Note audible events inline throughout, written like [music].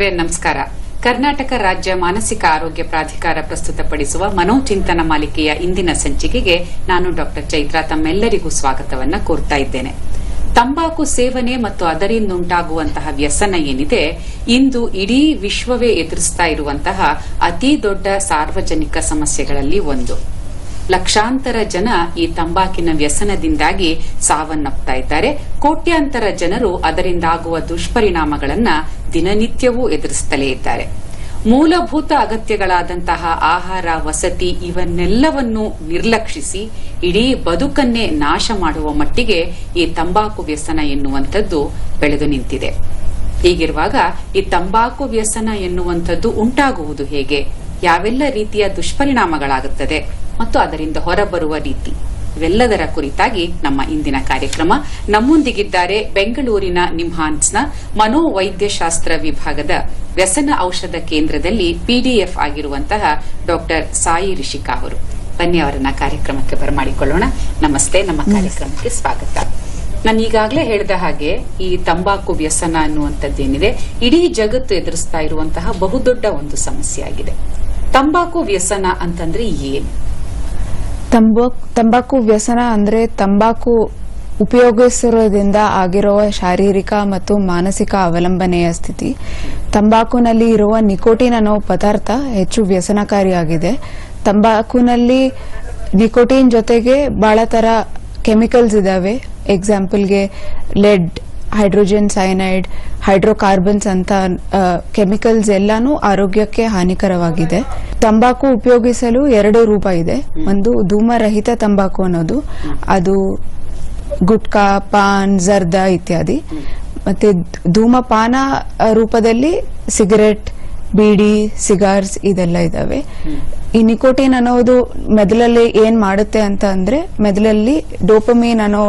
ವೀಕ್ಷಕರೇ, ನಮಸ್ಕಾರ. ಕರ್ನಾಟಕ ರಾಜ್ಯ ಮಾನಸಿಕ ಆರೋಗ್ಯ ಪ್ರಾಧಿಕಾರ ಪ್ರಸ್ತುತಪಡಿಸುವ ಮನೋಚಿಂತನ ಮಾಲಿಕೆಯ ಇಂದಿನ ಸಂಚಿಕೆಗೆ ನಾನು ಡಾಕ್ಟರ್ ಚೈತ್ರಾ ತಮ್ಮೆಲ್ಲರಿಗೂ ಸ್ವಾಗತವನ್ನ ಕೋರ್ತಾ ಇದ್ದೇನೆ. ತಂಬಾಕು ಸೇವನೆ ಮತ್ತು ಅದರಿಂದುಂಟಾಗುವಂತಹ ವ್ಯಸನ ಏನಿದೆ, ಇಂದು ಇಡೀ ವಿಶ್ವವೇ ಎದುರಿಸ್ತಾ ಇರುವಂತಹ ಅತಿ ದೊಡ್ಡ ಸಾರ್ವಜನಿಕ ಸಮಸ್ಯೆಗಳಲ್ಲಿ ಒಂದು. ಲಕ್ಷಾಂತರ ಜನ ಈ ತಂಬಾಕಿನ ವ್ಯಸನದಿಂದಾಗಿ ಸಾವನ್ನಪ್ತಾ ಇದ್ದಾರೆ. ಕೋಟ್ಯಾಂತರ ಜನರು ಅದರಿಂದಾಗುವ ದುಷ್ಪರಿಣಾಮಗಳನ್ನ ದಿನನಿತ್ಯವೂ ಎದುರಿಸುತ್ತಲೇ ಇದ್ದಾರೆ. ಮೂಲಭೂತ ಅಗತ್ಯಗಳಾದಂತಹ ಆಹಾರ, ವಸತಿ ಇವನ್ನೆಲ್ಲವನ್ನೂ ನಿರ್ಲಕ್ಷಿಸಿ ಇಡೀ ಬದುಕನ್ನೇ ನಾಶ ಮಾಡುವ ಮಟ್ಟಿಗೆ ಈ ತಂಬಾಕು ವ್ಯಸನ ಎನ್ನುವಂಥದ್ದು ಬೆಳೆದು ನಿಂತಿದೆ. ಹೀಗಿರುವಾಗ ಈ ತಂಬಾಕು ವ್ಯಸನ ಎನ್ನುವಂಥದ್ದು ಉಂಟಾಗುವುದು ಹೇಗೆ? ಯಾವೆಲ್ಲ ರೀತಿಯ ದುಷ್ಪರಿಣಾಮಗಳಾಗುತ್ತದೆ? ಮತ್ತು ಅದರಿಂದ ಹೊರಬರುವ ರೀತಿ. ಇವೆಲ್ಲದರ ಕುರಿತಾಗಿ ನಮ್ಮ ಇಂದಿನ ಕಾರ್ಯಕ್ರಮ. ನಮ್ಮೊಂದಿಗಿದ್ದಾರೆ ಬೆಂಗಳೂರಿನ ನಿಮ್ಹಾನ್ಸ್ನ ಮನೋವೈದ್ಯಶಾಸ್ತ್ರ ವಿಭಾಗದ ವ್ಯಸನ ಔಷಧ ಕೇಂದ್ರದಲ್ಲಿ ಪಿಡಿಎಫ್ ಆಗಿರುವಂತಹ ಡಾಕ್ಟರ್ ಸಾಯಿ ರಿಷಿಕಾ ಅವರು. ಬನ್ನಿ ಅವರನ್ನ ಕಾರ್ಯಕ್ರಮಕ್ಕೆ ಬರಮಾಡಿಕೊಳ್ಳೋಣ. ನಮಸ್ತೆ. ನಮ್ಮ ಕಾರ್ಯಕ್ರಮಕ್ಕೆ ಸ್ವಾಗತ. ನಾನು ಈಗಾಗಲೇ ಹೇಳಿದ ಹಾಗೆ ಈ ತಂಬಾಕು ವ್ಯಸನ ಅನ್ನುವಂಥದ್ದೇನಿದೆ ಇಡೀ ಜಗತ್ತು ಎದುರಿಸ್ತಾ ಇರುವಂತಹ ಬಹುದೊಡ್ಡ ಒಂದು ಸಮಸ್ಯೆ ಆಗಿದೆ ತಂಬಾಕು ವ್ಯಸನ ಅಂತಂದ್ರೆ ಏನು? ತಂಬಾಕು ತಂಬಾಕು ವ್ಯಸನ ಅಂದ್ರೆ ತಂಬಾಕು ಉಪಯೋಗಿಸಿರೋದ್ರಿಂದ ಆಗಿರುವ ಶಾರೀರಿಕ ಮತ್ತು ಮಾನಸಿಕ ಅವಲಂಬನೆಯ ಸ್ಥಿತಿ. ತಂಬಾಕುನಲ್ಲಿ ಇರುವ ನಿಕೋಟಿನ್ ಅನ್ನೋ ಪದಾರ್ಥ ಹೆಚ್ಚು ವ್ಯಸನಕಾರಿಯಾಗಿದೆ. ತಂಬಾಕುನಲ್ಲಿ ನಿಕೋಟಿನ್ ಜೊತೆಗೆ ಬಹಳ ತರ ಕೆಮಿಕಲ್ಸ್ ಇದಾವೆ. ಎಕ್ಸಾಂಪಲ್ಗೆ ಲೆಡ್ ಹೈಡ್ರೋಜನ್ ಸೈನೈಡ್ ಹೈಡ್ರೋಕಾರ್ಬನ್ಸ್ ಅಂತ ಕೆಮಿಕಲ್ಸ್ ಎಲ್ಲಾನು ಆರೋಗ್ಯಕ್ಕೆ ಹಾನಿಕರವಾಗಿದೆ. ತಂಬಾಕು ಉಪಯೋಗಿಸಲು ಎರಡು ರೂಪ ಇದೆ. ಒಂದು ಧೂಮರಹಿತ ತಂಬಾಕು ಅನ್ನೋದು, ಅದು ಗುಟ್ಕಾ, ಪಾನ್, ಜರ್ದ ಇತ್ಯಾದಿ. ಮತ್ತೆ ಧೂಮಪಾನ ರೂಪದಲ್ಲಿ ಸಿಗರೆಟ್ ಬೀಡಿ, ಸಿಗಾರ್ಸ್ ಇದೆಲ್ಲ ಇದಾವೆ. ಈ ನಿಕೋಟಿನ್ ಅನ್ನೋದು ಮೆದುಳಲ್ಲಿ ಏನ್ ಮಾಡುತ್ತೆ ಅಂತ ಅಂದ್ರೆ ಮೆದುಳಲ್ಲಿ ಡೋಪಮೀನ್ ಅನ್ನೋ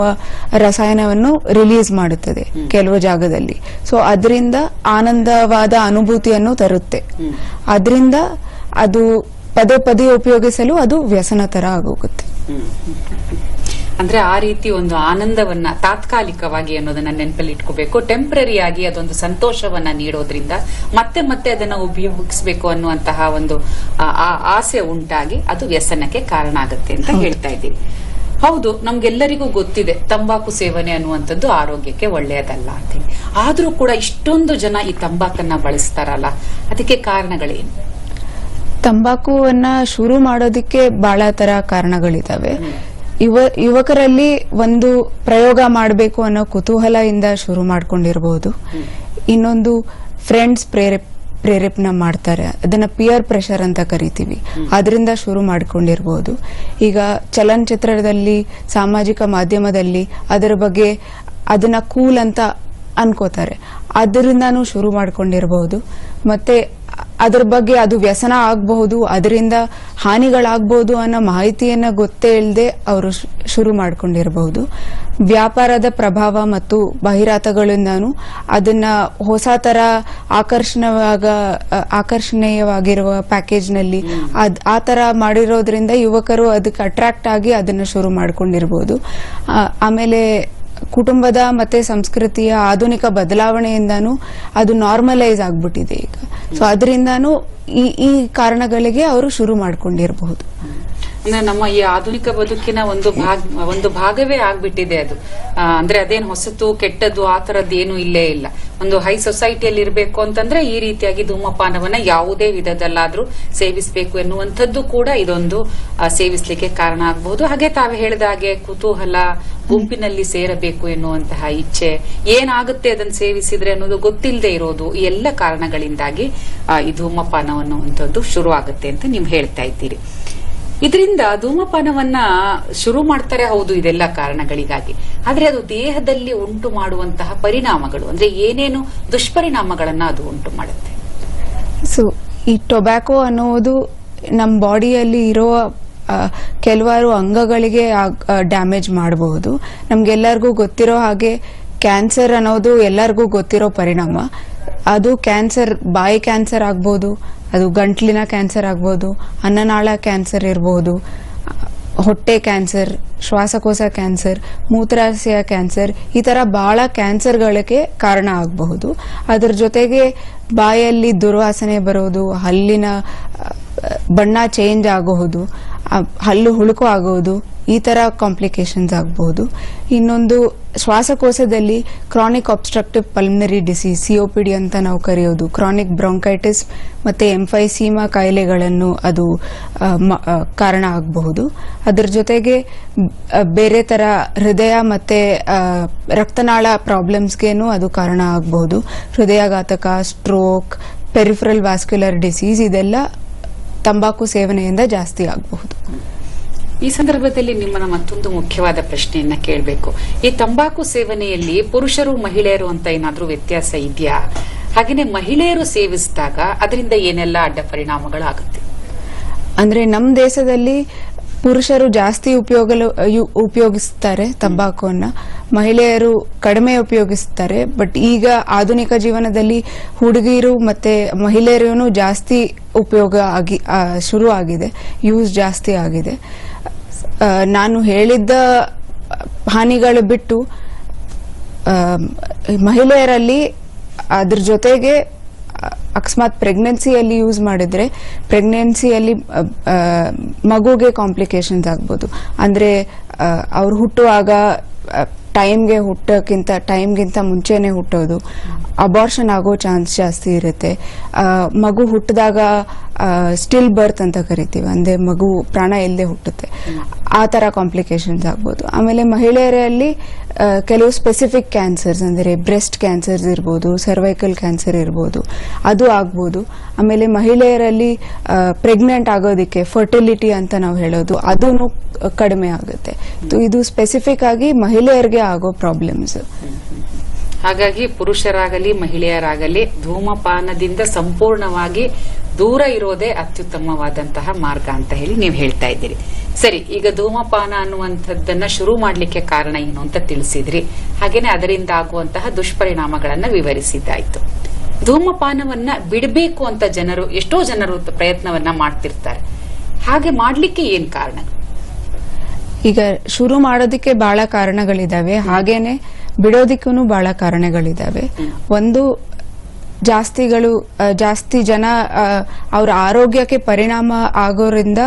ರಸಾಯನವನ್ನು ರಿಲೀಸ್ ಮಾಡುತ್ತದೆ ಕೆಲವು ಜಾಗದಲ್ಲಿ. ಸೊ ಅದರಿಂದ ಆನಂದವಾದ ಅನುಭೂತಿಯನ್ನು ತರುತ್ತೆ. ಅದರಿಂದ ಅದು ಪದೇ ಪದೇ ಉಪಯೋಗಿಸಲು ಅದು ವ್ಯಸನ ತರ ಆಗೋಗುತ್ತೆ. ಅಂದ್ರೆ ಆ ರೀತಿ ಒಂದು ಆನಂದವನ್ನ ತಾತ್ಕಾಲಿಕವಾಗಿ ಅನ್ನೋದನ್ನ ನೆನಪಲ್ಲಿ ಇಟ್ಕೋಬೇಕು. ಟೆಂಪರರಿ ಆಗಿ ಅದೊಂದು ಸಂತೋಷವನ್ನ ನೀಡೋದ್ರಿಂದ ಮತ್ತೆ ಮತ್ತೆ ಅದನ್ನ ಉಪಯೋಗಿಸಬೇಕು ಅನ್ನುವಂತಹ ಒಂದು ಆಸೆ ಉಂಟಾಗಿ ಅದು ವ್ಯಸನಕ್ಕೆ ಕಾರಣ ಆಗುತ್ತೆ ಅಂತ ಹೇಳ್ತಾ ಇದ್ದೀವಿ ಹೌದು ನಮ್ಗೆಲ್ಲರಿಗೂ ಗೊತ್ತಿದೆ ತಂಬಾಕು ಸೇವನೆ ಅನ್ನುವಂಥದ್ದು ಆರೋಗ್ಯಕ್ಕೆ ಒಳ್ಳೆಯದಲ್ಲ ಅಂತ ಹೇಳಿ. ಆದ್ರೂ ಕೂಡ ಇಷ್ಟೊಂದು ಜನ ಈ ತಂಬಾಕನ್ನ ಬಳಸ್ತಾರಲ್ಲ ಅದಕ್ಕೆ ಕಾರಣಗಳೇನು? ತಂಬಾಕುವನ್ನ ಶುರು ಮಾಡೋದಕ್ಕೆ ಬಹಳ ತರ ಕಾರಣಗಳಿದಾವೆ. ಯುವ, ಯುವಕರಲ್ಲಿ ಒಂದು ಪ್ರಯೋಗ ಮಾಡಬೇಕು ಅನ್ನೋ ಕುತೂಹಲದಿಂದ ಶುರು ಮಾಡ್ಕೊಂಡಿರಬಹುದು ಇನ್ನೊಂದು ಫ್ರೆಂಡ್ಸ್ ಪ್ರೇರೇಪ್ ಪ್ರೇರೇಪಣ ಮಾಡ್ತಾರೆ. ಅದನ್ನ ಪಿಯರ್ ಪ್ರೆಷರ್ ಅಂತ ಕರಿತೀವಿ. ಅದರಿಂದ ಶುರು ಮಾಡ್ಕೊಂಡಿರ್ಬೋದು. ಈಗ ಚಲನಚಿತ್ರದಲ್ಲಿ, ಸಾಮಾಜಿಕ ಮಾಧ್ಯಮದಲ್ಲಿ ಅದರ ಬಗ್ಗೆ ಅದನ್ನ ಕೂಲ್ ಅಂತ ಅನ್ಕೋತಾರೆ. ಅದರಿಂದನೂ ಶುರು ಮಾಡ್ಕೊಂಡಿರಬಹುದು ಮತ್ತೆ ಅದ್ರ ಬಗ್ಗೆ ಅದು ವ್ಯಸನ ಆಗಬಹುದು, ಅದರಿಂದ ಹಾನಿಗಳಾಗಬಹುದು ಅನ್ನೋ ಮಾಹಿತಿಯನ್ನ ಗೊತ್ತೇ ಇಲ್ಲದೆ ಅವರು ಶುರು ಮಾಡ್ಕೊಂಡಿರಬಹುದು. ವ್ಯಾಪಾರದ ಪ್ರಭಾವ ಮತ್ತು ಬಹಿರಾತಗಳಿಂದಾನು ಅದನ್ನ ಹೊಸ ತರ ಆಕರ್ಷಣವಾಗ ಆಕರ್ಷಣೀಯವಾಗಿರುವ ಪ್ಯಾಕೇಜ್ನಲ್ಲಿ ಅದ್, ಆ ತರ ಮಾಡಿರೋದ್ರಿಂದ ಯುವಕರು ಅದಕ್ಕೆ ಅಟ್ರಾಕ್ಟ್ ಆಗಿ ಅದನ್ನ ಶುರು ಮಾಡ್ಕೊಂಡಿರ್ಬೋದು. ಆಮೇಲೆ ಕುಟುಂಬದ ಮತ್ತೆ ಸಂಸ್ಕೃತಿಯ ಆಧುನಿಕ ಬದಲಾವಣೆಯಿಂದಾನು ಅದು ನಾರ್ಮಲೈಸ್ ಆಗ್ಬಿಟ್ಟಿದೆ ಈಗ. ಸೊ ಅದರಿಂದಾನು ಈ ಈ ಕಾರಣಗಳಿಗೆ ಅವರು ಶುರು ಮಾಡ್ಕೊಂಡಿರಬಹುದು. ಅಂದ್ರೆ ನಮ್ಮ ಈ ಆಧುನಿಕ ಬದುಕಿನ ಒಂದು ಭಾಗ, ಒಂದು ಭಾಗವೇ ಆಗ್ಬಿಟ್ಟಿದೆ ಅದು. ಅಂದ್ರೆ ಅದೇನು ಹೊಸತು, ಕೆಟ್ಟದ್ದು, ಆ ತರದ್ದು ಏನು ಇಲ್ಲೇ ಇಲ್ಲ. ಒಂದು ಹೈ ಸೊಸೈಟಿಯಲ್ಲಿ ಇರಬೇಕು ಅಂತಂದ್ರೆ ಈ ರೀತಿಯಾಗಿ ಧೂಮಪಾನವನ್ನ ಯಾವುದೇ ವಿಧದಲ್ಲಾದ್ರೂ ಸೇವಿಸಬೇಕು ಎನ್ನುವಂಥದ್ದು ಕೂಡ ಇದೊಂದು ಸೇವಿಸ್ಲಿಕ್ಕೆ ಕಾರಣ ಆಗಬಹುದು ಹಾಗೆ ತಾವು ಹೇಳಿದ ಹಾಗೆ ಕುತೂಹಲ, ಗುಂಪಿನಲ್ಲಿ ಸೇರಬೇಕು ಎನ್ನುವಂತಹ ಇಚ್ಛೆ, ಏನಾಗುತ್ತೆ ಅದನ್ನು ಸೇವಿಸಿದ್ರೆ ಅನ್ನೋದು ಗೊತ್ತಿಲ್ಲದೆ ಇರೋದು, ಈ ಎಲ್ಲ ಕಾರಣಗಳಿಂದಾಗಿ ಈ ಧೂಮಪಾನ ಅನ್ನುವಂಥದ್ದು ಶುರು ಆಗುತ್ತೆ ಅಂತ ನೀವು ಹೇಳ್ತಾ ಇದ್ದೀರಿ. ಇದರಿಂದ ಧೂಮಪಾನವನ್ನ ಶುರು ಮಾಡ್ತಾರೆ ಹೌದು ಇದೆಲ್ಲ ಕಾರಣಗಳಿಗಾಗಿ. ಆದ್ರೆ ಅದು ದೇಹದಲ್ಲಿ ಉಂಟು ಮಾಡುವಂತಹ ಪರಿಣಾಮಗಳು ಅಂದ್ರೆ ಏನೇನು ದುಷ್ಪರಿಣಾಮಗಳನ್ನ ಅದು ಉಂಟು ಮಾಡುತ್ತೆ. ಸೊ ಈ ಟೊಬ್ಯಾಕೋ ಅನ್ನುವುದು ನಮ್ಮ ಬಾಡಿಯಲ್ಲಿ ಇರೋ ಆ, ಕೆಲವಾರು ಅಂಗಗಳಿಗೆ ಡ್ಯಾಮೇಜ್ ಮಾಡಬಹುದು ನಮ್ಗೆಲ್ಲರಿಗೂ ಗೊತ್ತಿರೋ ಹಾಗೆ ಕ್ಯಾನ್ಸರ್ ಅನ್ನೋದು ಎಲ್ಲರಿಗೂ ಗೊತ್ತಿರೋ ಪರಿಣಾಮ. ಅದು ಕ್ಯಾನ್ಸರ್ ಬಾಯಿ ಕ್ಯಾನ್ಸರ್ ಆಗ್ಬೋದು ಅದು ಗಂಟ್ಲಿನ ಕ್ಯಾನ್ಸರ್ ಆಗ್ಬೋದು, ಅನ್ನನಾಳ ಕ್ಯಾನ್ಸರ್ ಇರಬಹುದು ಹೊಟ್ಟೆ ಕ್ಯಾನ್ಸರ್, ಶ್ವಾಸಕೋಶ ಕ್ಯಾನ್ಸರ್, ಮೂತ್ರಾಶಯ ಕ್ಯಾನ್ಸರ್, ಈ ತರ ಬಹಳ ಕ್ಯಾನ್ಸರ್ಗಳಿಗೆ ಕಾರಣ ಆಗಬಹುದು. ಅದರ ಜೊತೆಗೆ ಬಾಯಲ್ಲಿ ದುರ್ವಾಸನೆ ಬರೋದು, ಹಲ್ಲಿನ ಬಣ್ಣ ಚೇಂಜ್ ಆಗಬಹುದು ಹಲ್ಲು ಹುಳುಕು ಆಗೋದು, ಈ ತರ ಕಾಂಪ್ಲಿಕೇಶನ್ಸ್ ಆಗಬಹುದು. ಇನ್ನೊಂದು ಶ್ವಾಸಕೋಶದಲ್ಲಿ chronic obstructive pulmonary disease COPD ಅಂತ ನಾವು ಕರೆಯೋದು. ಕ್ರಾನಿಕ್ ಬ್ರಾಂಕೈಟಿಸ್ ಮತ್ತು ಎಂಫೈಸೀಮಾ ಕಾಯಿಲೆಗಳನ್ನು ಅದು ಕಾರಣ ಆಗಬಹುದು. ಅದರ ಜೊತೆಗೆ ಬೇರೆ ಥರ ಹೃದಯ ಮತ್ತು ರಕ್ತನಾಳ ಪ್ರಾಬ್ಲಮ್ಸ್ಗೇನು ಅದು ಕಾರಣ ಆಗಬಹುದು. ಹೃದಯಾಘಾತಕ ಸ್ಟ್ರೋಕ್ ಪೆರಿಫರಲ್ ವ್ಯಾಸ್ಕ್ಯುಲರ್ ಡಿಸೀಸ್ ಇದೆಲ್ಲ ತಂಬಾಕು ಸೇವನೆಯಿಂದ ಜಾಸ್ತಿ ಆಗಬಹುದು. ಈ ಸಂದರ್ಭದಲ್ಲಿ ನಿಮ್ಮನ್ನ ಮತ್ತೊಂದು ಮುಖ್ಯವಾದ ಪ್ರಶ್ನೆಯನ್ನ ಕೇಳಬೇಕು. ಈ ತಂಬಾಕು ಸೇವನೆಯಲ್ಲಿ ಪುರುಷರು, ಮಹಿಳೆಯರು ಅಂತ ಏನಾದ್ರೂ ವ್ಯತ್ಯಾಸ ಇದೆಯಾ? ಹಾಗೇನೆ ಮಹಿಳೆಯರು ಸೇವಿಸಿದಾಗ ಅದರಿಂದ ಏನೆಲ್ಲ ಅಡ್ಡ ಪರಿಣಾಮಗಳಾಗುತ್ತೆ? ಅಂದ್ರೆ ನಮ್ಮ ದೇಶದಲ್ಲಿ ಪುರುಷರು ಜಾಸ್ತಿ ಉಪಯೋಗ ಉಪಯೋಗಿಸ್ತಾರೆ ತಂಬಾಕುವನ್ನ. ಮಹಿಳೆಯರು ಕಡಿಮೆ ಉಪಯೋಗಿಸ್ತಾರೆ. ಬಟ್ ಈಗ ಆಧುನಿಕ ಜೀವನದಲ್ಲಿ ಹುಡುಗಿರು ಮತ್ತೆ ಮಹಿಳೆಯರು ಜಾಸ್ತಿ ಉಪಯೋಗ ಆಗಿ ಶುರು ಆಗಿದೆ ಯೂಸ್ ಜಾಸ್ತಿ ಆಗಿದೆ. ನಾನು ಹೇಳಿದ್ದ ಹಾನಿಗಳು ಬಿಟ್ಟು ಮಹಿಳೆಯರಲ್ಲಿ ಅದ್ರ ಜೊತೆಗೆ ಅಕಸ್ಮಾತ್ ಪ್ರೆಗ್ನೆನ್ಸಿಯಲ್ಲಿ ಯೂಸ್ ಮಾಡಿದ್ರೆ ಪ್ರೆಗ್ನೆನ್ಸಿಯಲ್ಲಿ ಮಗುಗೆ ಕಾಂಪ್ಲಿಕೇಶನ್ಸ್ ಆಗ್ಬೋದು. ಅಂದ್ರೆ ಅವ್ರು ಹುಟ್ಟುವಾಗ ಟೈಮ್ಗೆ ಹುಟ್ಟೋಕ್ಕಿಂತ ಟೈಮ್ಗಿಂತ ಮುಂಚೆನೆ ಹುಟ್ಟೋದು ಅಬಾರ್ಷನ್ ಆಗೋ ಚಾನ್ಸ್ ಜಾಸ್ತಿ ಇರುತ್ತೆ. ಮಗು ಹುಟ್ಟಿದಾಗ ಸ್ಟಿಲ್ ಬರ್ತ್ ಅಂತ ಕರಿತೀವಿ. ಅಂದ್ರೆ ಮಗು ಪ್ರಾಣ ಇಲ್ಲದೆ ಹುಟ್ಟುತ್ತೆ. ಆ ತರ ಕಾಂಪ್ಲಿಕೇಶನ್ಸ್ ಆಗ್ಬೋದು. ಆಮೇಲೆ ಮಹಿಳೆಯರಲ್ಲಿ ಕೆಲವು ಸ್ಪೆಸಿಫಿಕ್ ಕ್ಯಾನ್ಸರ್ಸ್ ಅಂದರೆ ಬ್ರೆಸ್ಟ್ ಕ್ಯಾನ್ಸರ್ಸ್ ಇರ್ಬೋದು ಸರ್ವೈಕಲ್ ಕ್ಯಾನ್ಸರ್ ಇರ್ಬೋದು, ಅದು ಆಗ್ಬೋದು. ಆಮೇಲೆ ಮಹಿಳೆಯರಲ್ಲಿ ಪ್ರೆಗ್ನೆಂಟ್ ಆಗೋದಕ್ಕೆ ಫರ್ಟಿಲಿಟಿ ಅಂತ ನಾವು ಹೇಳೋದು ಅದೂ ಕಡಿಮೆ ಆಗುತ್ತೆ. ಇದು ಸ್ಪೆಸಿಫಿಕ್ ಆಗಿ ಮಹಿಳೆಯರಿಗೆ ಆಗೋ ಪ್ರಾಬ್ಲಮ್ಸ್ ಹಾಗಾಗಿ ಪುರುಷರಾಗಲಿ ಮಹಿಳೆಯರಾಗಲಿ ಧೂಮಪಾನದಿಂದ ಸಂಪೂರ್ಣವಾಗಿ ದೂರ ಇರೋದೇ ಅತ್ಯುತ್ತಮವಾದಂತಹ ಮಾರ್ಗ ಅಂತ ಹೇಳಿ ನೀವು ಹೇಳ್ತಾ ಇದ್ದೀರಿ. ಸರಿ ಈಗ ಧೂಮಪಾನ ಅನ್ನುವಂಥದ್ದನ್ನ ಶುರು ಮಾಡಲಿಕ್ಕೆ ಕಾರಣ ಏನು ಅಂತ ತಿಳಿಸಿದ್ರಿ. ಹಾಗೇನೆ ಅದರಿಂದ ಆಗುವಂತಹ ದುಷ್ಪರಿಣಾಮಗಳನ್ನ ವಿವರಿಸಿದ್ದಾಯ್ತು. ಧೂಮಪಾನವನ್ನ ಬಿಡಬೇಕು ಅಂತ ಜನರು ಎಷ್ಟೋ ಜನರು ಪ್ರಯತ್ನವನ್ನ ಮಾಡ್ತಿರ್ತಾರೆ. ಹಾಗೆ ಮಾಡ್ಲಿಕ್ಕೆ ಏನ್ ಕಾರಣ? ಈಗ ಶುರು ಮಾಡೋದಕ್ಕೆ ಬಹಳ ಕಾರಣಗಳಿದಾವೆ. ಹಾಗೇನೆ ಬಿಡೋದಿಕ್ಕೂ ಬಹಳ ಕಾರಣಗಳಿದಾವೆ. ಒಂದು ಜಾಸ್ತಿಗಳು ಜಾಸ್ತಿ ಜನ ಅವ್ರ ಆರೋಗ್ಯಕ್ಕೆ ಪರಿಣಾಮ ಆಗೋರಿಂದ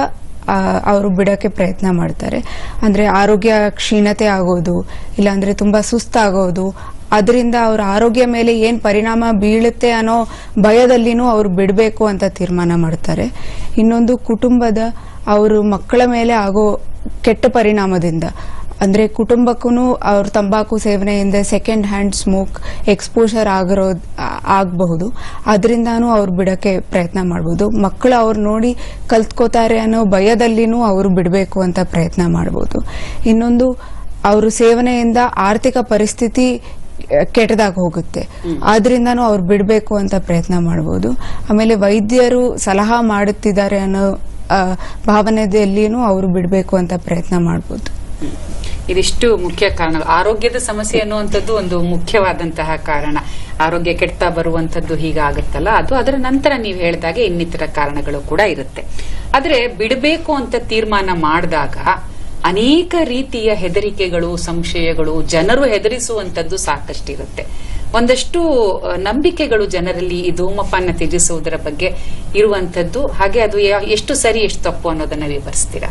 ಅವರು ಬಿಡೋಕ್ಕೆ ಪ್ರಯತ್ನ ಮಾಡ್ತಾರೆ. ಅಂದ್ರೆ ಆರೋಗ್ಯ ಕ್ಷೀಣತೆ ಆಗೋದು, ಇಲ್ಲಾಂದರೆ ತುಂಬಾ ಸುಸ್ತಾಗೋದು, ಅದರಿಂದ ಅವ್ರ ಆರೋಗ್ಯ ಮೇಲೆ ಏನು ಪರಿಣಾಮ ಬೀಳುತ್ತೆ ಅನ್ನೋ ಭಯದಲ್ಲಿನೂ ಅವ್ರು ಬಿಡಬೇಕು ಅಂತ ತೀರ್ಮಾನ ಮಾಡ್ತಾರೆ. ಇನ್ನೊಂದು ಕುಟುಂಬದ ಅವರು ಮಕ್ಕಳ ಮೇಲೆ ಆಗೋ ಕೆಟ್ಟ ಪರಿಣಾಮದಿಂದ ಅಂದ್ರೆ ಕುಟುಂಬಕ್ಕೂ ಅವ್ರ ತಂಬಾಕು ಸೇವನೆಯಿಂದ ಸೆಕೆಂಡ್ ಹ್ಯಾಂಡ್ ಸ್ಮೋಕ್ ಎಕ್ಸ್ಪೋಷರ್ ಆಗಿರೋ ಆಗಬಹುದು. ಅದರಿಂದಾನು ಅವ್ರು ಬಿಡಕ್ಕೆ ಪ್ರಯತ್ನ ಮಾಡ್ಬೋದು. ಮಕ್ಕಳು ಅವ್ರು ನೋಡಿ ಕಲ್ತ್ಕೋತಾರೆ ಅನ್ನೋ ಭಯದಲ್ಲಿನೂ ಅವರು ಬಿಡಬೇಕು ಅಂತ ಪ್ರಯತ್ನ ಮಾಡ್ಬೋದು. ಇನ್ನೊಂದು ಅವರು ಸೇವನೆಯಿಂದ ಆರ್ಥಿಕ ಪರಿಸ್ಥಿತಿ ಕೆಟ್ಟದಾಗ ಹೋಗುತ್ತೆ. ಆದ್ರಿಂದಾನು ಅವ್ರು ಬಿಡಬೇಕು ಅಂತ ಪ್ರಯತ್ನ ಮಾಡ್ಬೋದು. ಆಮೇಲೆ ವೈದ್ಯರು ಸಲಹಾ ಮಾಡುತ್ತಿದ್ದಾರೆ ಅನ್ನೋ ಭಾವನೆಯಲ್ಲಿನೂ ಅವರು ಬಿಡಬೇಕು ಅಂತ ಪ್ರಯತ್ನ ಮಾಡ್ಬೋದು. ಇದಿಷ್ಟು ಮುಖ್ಯ ಕಾರಣ. ಆರೋಗ್ಯದ ಸಮಸ್ಯೆ ಅನ್ನುವಂಥದ್ದು ಒಂದು ಮುಖ್ಯವಾದಂತಹ ಕಾರಣ. ಆರೋಗ್ಯ ಕೆಡ್ತಾ ಬರುವಂತದ್ದು ಹೀಗಾಗುತ್ತಲ್ಲ, ಅದು ಅದರ ನಂತರ ನೀವು ಹೇಳಿದಾಗೆ ಇನ್ನಿತರ ಕಾರಣಗಳು ಕೂಡ ಇರುತ್ತೆ. ಆದರೆ ಬಿಡಬೇಕು ಅಂತ ತೀರ್ಮಾನ ಮಾಡಿದಾಗ ಅನೇಕ ರೀತಿಯ ಹೆದರಿಕೆಗಳು, ಸಂಶಯಗಳು ಜನರು ಹೆದರಿಸುವಂತದ್ದು ಸಾಕಷ್ಟಿರುತ್ತೆ. ಒಂದಷ್ಟು ನಂಬಿಕೆಗಳು ಜನರಲ್ಲಿ ಈ ಧೂಮಪಾನ ತ್ಯಜಿಸುವುದರ ಬಗ್ಗೆ ಇರುವಂತದ್ದು ಹಾಗೆ ಅದು ಎಷ್ಟು ಸರಿ ಎಷ್ಟು ತಪ್ಪು ಅನ್ನೋದನ್ನ ವಿವರಿಸ್ತೀರಾ?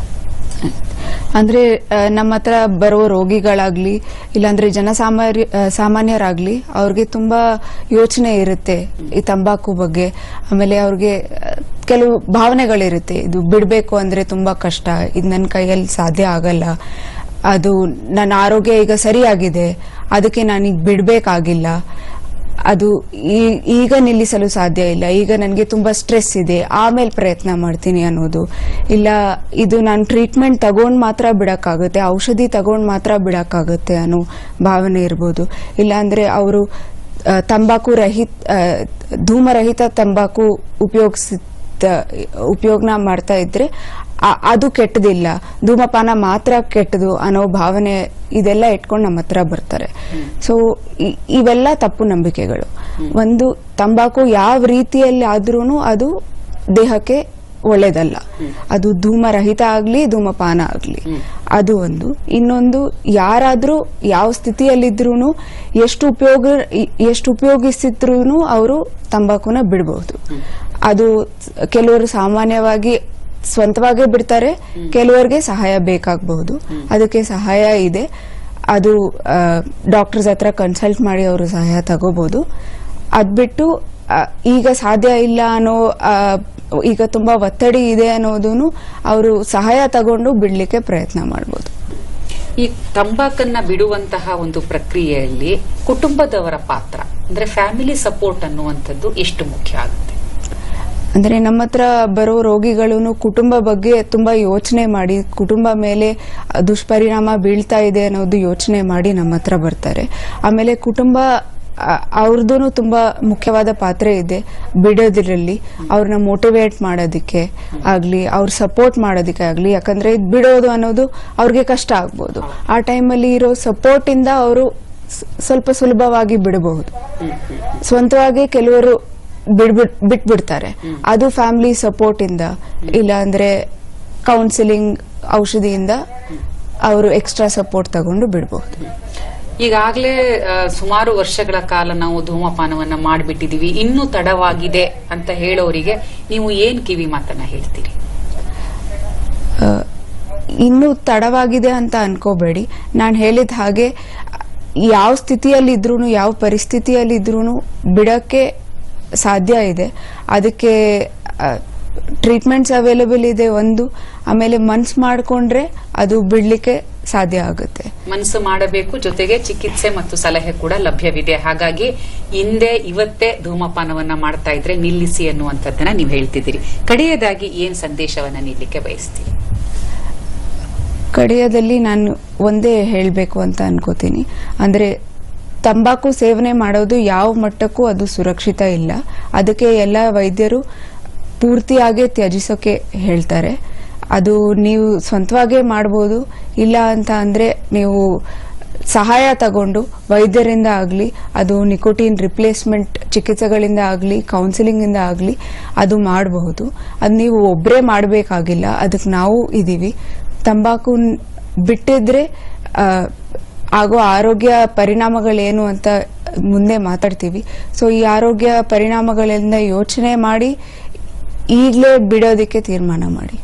ಅಂದ್ರೆ ನಮ್ಮ ಹತ್ರ ಬರುವ ರೋಗಿಗಳಾಗ್ಲಿ, ಇಲ್ಲಾಂದ್ರೆ ಜನಸಾಮಾನ್ಯ ಸಾಮಾನ್ಯರಾಗ್ಲಿ, ಅವ್ರಿಗೆ ತುಂಬಾ ಯೋಚನೆ ಇರುತ್ತೆ ಈ ತಂಬಾಕು ಬಗ್ಗೆ. ಆಮೇಲೆ ಅವ್ರಿಗೆ ಕೆಲವು ಭಾವನೆಗಳಿರುತ್ತೆ. ಇದು ಬಿಡಬೇಕು ಅಂದ್ರೆ ತುಂಬಾ ಕಷ್ಟ. ಇದು ನನ್ನ ಕೈಯಲ್ಲಿ ಸಾಧ್ಯ ಆಗಲ್ಲ. ಅದು ನನ್ನ ಆರೋಗ್ಯ ಈಗ ಸರಿಯಾಗಿದೆ. ಅದಕ್ಕೆ ನಾನೀಗ ಬಿಡ್ಬೇಕಾಗಿಲ್ಲ. ಅದು ಈಗ ನಿಲ್ಲಿಸಲು ಸಾಧ್ಯ ಇಲ್ಲ. ಈಗ ನನಗೆ ತುಂಬಾ ಸ್ಟ್ರೆಸ್ ಇದೆ. ಆಮೇಲೆ ಪ್ರಯತ್ನ ಮಾಡ್ತೀನಿ ಅನ್ನೋದು. ಇಲ್ಲ, ಇದು ನಾನು ಟ್ರೀಟ್ಮೆಂಟ್ ತಗೊಂಡ್ ಮಾತ್ರ ಬಿಡೋಕ್ಕಾಗುತ್ತೆ. ಔಷಧಿ ತಗೊಂಡ್ ಮಾತ್ರ ಬಿಡೋಕ್ಕಾಗುತ್ತೆ ಅನ್ನೋ ಭಾವನೆ ಇರ್ಬೋದು. ಇಲ್ಲ ಅವರು ತಂಬಾಕು ರಹಿತ ಧೂಮರಹಿತ ತಂಬಾಕು ಉಪಯೋಗಿಸ ಉಪಯೋಗನ ಮಾಡ್ತಾ ಇದ್ರೆ ಅದು ಕೆಟ್ಟದಿಲ್ಲ. ಧೂಮಪಾನ ಮಾತ್ರ ಕೆಟ್ಟದು ಅನ್ನೋ ಭಾವನೆ ಇದೆಲ್ಲ ಇಟ್ಕೊಂಡು ನಮ್ಮ ಹತ್ರ ಬರ್ತಾರೆ. ಸೊ ಇವೆಲ್ಲ ತಪ್ಪು ನಂಬಿಕೆಗಳು. ಒಂದು ತಂಬಾಕು ಯಾವ ರೀತಿಯಲ್ಲಿ ಆದ್ರೂ ಅದು ದೇಹಕ್ಕೆ ಒಳ್ಳೇದಲ್ಲ. ಅದು ಧೂಮರಹಿತ ಆಗ್ಲಿ ಧೂಮಪಾನ ಆಗ್ಲಿ. ಅದು ಒಂದು. ಇನ್ನೊಂದು ಯಾರಾದ್ರೂ ಯಾವ ಸ್ಥಿತಿಯಲ್ಲಿದ್ರು ಎಷ್ಟು ಉಪಯೋಗ ಎಷ್ಟು ಉಪಯೋಗಿಸಿದ್ರು ಅವರು ತಂಬಾಕುನ ಬಿಡಬಹುದು ಅದು ಕೆಲವರು ಸಾಮಾನ್ಯವಾಗಿ ಸ್ವಂತವಾಗೇ ಬಿಡ್ತಾರೆ. ಕೆಲವರಿಗೆ ಸಹಾಯ ಬೇಕಾಗಬಹುದು. ಅದಕ್ಕೆ ಸಹಾಯ ಇದೆ. ಅದು ಡಾಕ್ಟರ್ಸ್ ಹತ್ರ ಕನ್ಸಲ್ಟ್ ಮಾಡಿ ಅವರು ಸಹಾಯ ತಗೋಬಹುದು. ಅದ್ಬಿಟ್ಟು ಈಗ ಸಾಧ್ಯ ಇಲ್ಲ ಅನ್ನೋ ಈಗ ತುಂಬಾ ಒತ್ತಡಿ ಇದೆ ಅನ್ನೋದನ್ನು ಅವರು ಸಹಾಯ ತಗೊಂಡು ಬಿಡ್ಲಿಕ್ಕೆ ಪ್ರಯತ್ನ ಮಾಡಬಹುದು ಈ ತಂಬಾಕನ್ನ ಬಿಡುವಂತಹ ಒಂದು ಪ್ರಕ್ರಿಯೆಯಲ್ಲಿ ಕುಟುಂಬದವರ ಪಾತ್ರ ಅಂದ್ರೆ ಫ್ಯಾಮಿಲಿ ಸಪೋರ್ಟ್ ಅನ್ನುವಂಥದ್ದು ಎಷ್ಟು ಮುಖ್ಯ ಆಗುತ್ತೆ? ಅಂದ್ರೆ ನಮ್ಮ ಹತ್ರ ಬರೋ ರೋಗಿಗಳು ಕುಟುಂಬ ಬಗ್ಗೆ ತುಂಬಾ ಯೋಚನೆ ಮಾಡಿ, ಕುಟುಂಬ ಮೇಲೆ ದುಷ್ಪರಿಣಾಮ ಬೀಳ್ತಾ ಇದೆ ಅನ್ನೋದು ಯೋಚನೆ ಮಾಡಿ ನಮ್ಮ ಹತ್ರ ಬರ್ತಾರೆ. ಆಮೇಲೆ ಕುಟುಂಬ ಅವ್ರದ್ದು ತುಂಬಾ ಮುಖ್ಯವಾದ ಪಾತ್ರ ಇದೆ ಬಿಡೋದ್ರಲ್ಲಿ. ಅವ್ರನ್ನ ಮೋಟಿವೇಟ್ ಮಾಡೋದಕ್ಕೆ ಆಗಲಿ, ಅವ್ರ ಸಪೋರ್ಟ್ ಮಾಡೋದಕ್ಕೆ ಆಗಲಿ, ಯಾಕಂದ್ರೆ ಇದು ಬಿಡೋದು ಅನ್ನೋದು ಅವ್ರಿಗೆ ಕಷ್ಟ ಆಗ್ಬೋದು. ಆ ಟೈಮಲ್ಲಿ ಇರೋ ಸಪೋರ್ಟ್ ಇಂದ ಅವರು ಸ್ವಲ್ಪ ಸುಲಭವಾಗಿ ಬಿಡಬಹುದು. ಸ್ವಂತವಾಗಿ ಕೆಲವರು ಬಿಡ್ಬಿಡ್ ಬಿಟ್ಬಿಡ್ತಾರೆ. ಅದು ಫ್ಯಾಮಿಲಿ ಸಪೋರ್ಟ್ ಇಂದ ಇಲ್ಲ ಅಂದ್ರೆ ಕೌನ್ಸಿಲಿಂಗ್ ಔಷಧಿಯಿಂದ ಅವರು ಎಕ್ಸ್ಟ್ರಾ ಸಪೋರ್ಟ್ ತಗೊಂಡು ಬಿಡಬಹುದು ಈಗಾಗಲೇ ಸುಮಾರು ವರ್ಷಗಳ ಕಾಲ ನಾವು ಧೂಮಪಾನವನ್ನ ಮಾಡಿಬಿಟ್ಟಿದೀವಿ. ಇನ್ನೂ ತಡವಾಗಿದೆ ಅಂತ ಹೇಳೋರಿಗೆ ನೀವು ಏನ್ ಕಿವಿ ಮಾತನ್ನ ಹೇಳ್ತೀರಿ? ಇನ್ನೂ ತಡವಾಗಿದೆ ಅಂತ ಅನ್ಕೋಬೇಡಿ. ನಾನು ಹೇಳಿದ ಹಾಗೆ ಯಾವ ಸ್ಥಿತಿಯಲ್ಲಿದ್ರೂ ಯಾವ ಪರಿಸ್ಥಿತಿಯಲ್ಲಿದ್ರೂ ಬಿಡಕ್ಕೆ ಸಾಧ್ಯ ಇದೆ. ಅದಕ್ಕೆ ಟ್ರೀಟ್ಮೆಂಟ್ಸ್ ಅವೈಲೇಬಲ್ ಇದೆ ಒಂದು. ಆಮೇಲೆ ಮನ್ಸು ಮಾಡಿಕೊಂಡ್ರೆ ಅದು ಬಿಡ್ಲಿಕ್ಕೆ ಸಾಧ್ಯ ಆಗುತ್ತೆ. ಮನಸ್ಸು ಮಾಡಬೇಕು ಜೊತೆಗೆ ಚಿಕಿತ್ಸೆ ಮತ್ತು ಸಲಹೆ ಕೂಡ ಲಭ್ಯವಿದೆ. ಹಾಗಾಗಿ ಹಿಂದೆ ಇವತ್ತೇ ಧೂಮಪಾನವನ್ನ ಮಾಡ್ತಾ ಇದ್ರೆ ನಿಲ್ಲಿಸಿ ಅನ್ನುವಂಥದ್ದನ್ನ ನೀವು ಹೇಳ್ತಿದ್ದೀರಿ. ಕಡೆಯದಾಗಿ ಏನ್ ಸಂದೇಶವನ್ನ ನೀಡಲಿಕ್ಕೆ ಬಯಸ್ತೀರಿ? ಕಡೆಯದಲ್ಲಿ ನಾನು ಒಂದೇ ಹೇಳಬೇಕು ಅಂತ ಅನ್ಕೋತೀನಿ. ಅಂದ್ರೆ ತಂಬಾಕು ಸೇವನೆ ಮಾಡೋದು ಯಾವ ಮಟ್ಟಕ್ಕೂ ಅದು ಸುರಕ್ಷಿತ ಇಲ್ಲ. ಅದಕ್ಕೆ ಎಲ್ಲ ವೈದ್ಯರು ಪೂರ್ತಿಯಾಗಿ ತ್ಯಜಿಸೋಕೆ ಹೇಳ್ತಾರೆ. ಅದು ನೀವು ಸ್ವಂತವಾಗೇ ಮಾಡ್ಬೋದು, ಇಲ್ಲ ಅಂತ ಅಂದರೆ ನೀವು ಸಹಾಯ ತಗೊಂಡು ವೈದ್ಯರಿಂದ ಆಗಲಿ, ಅದು ನಿಕೋಟಿನ್ ರಿಪ್ಲೇಸ್ಮೆಂಟ್ ಚಿಕಿತ್ಸೆಗಳಿಂದ ಆಗಲಿ, ಕೌನ್ಸಿಲಿಂಗಿಂದ ಆಗಲಿ ಅದು ಮಾಡಬಹುದು. ಅದು ನೀವು ಒಬ್ಬರೇ ಮಾಡಬೇಕಾಗಿಲ್ಲ. ಅದಕ್ಕೆ ನಾವು ಇದ್ದೀವಿ ತಂಬಾಕು ಬಿಟ್ಟಿದ್ರೆ ಆಗೋ ಆರೋಗ್ಯ ಪರಿಣಾಮಗಳೇನು ಅಂತ ಮುಂದೆ ಮಾತಾಡ್ತೀವಿ. ಸೊ ಈ ಆರೋಗ್ಯ ಪರಿಣಾಮಗಳಿಂದ ಯೋಚನೆ ಮಾಡಿ ಈಗಲೇ ಬಿಡೋದಕ್ಕೆ ತೀರ್ಮಾನ ಮಾಡಿ.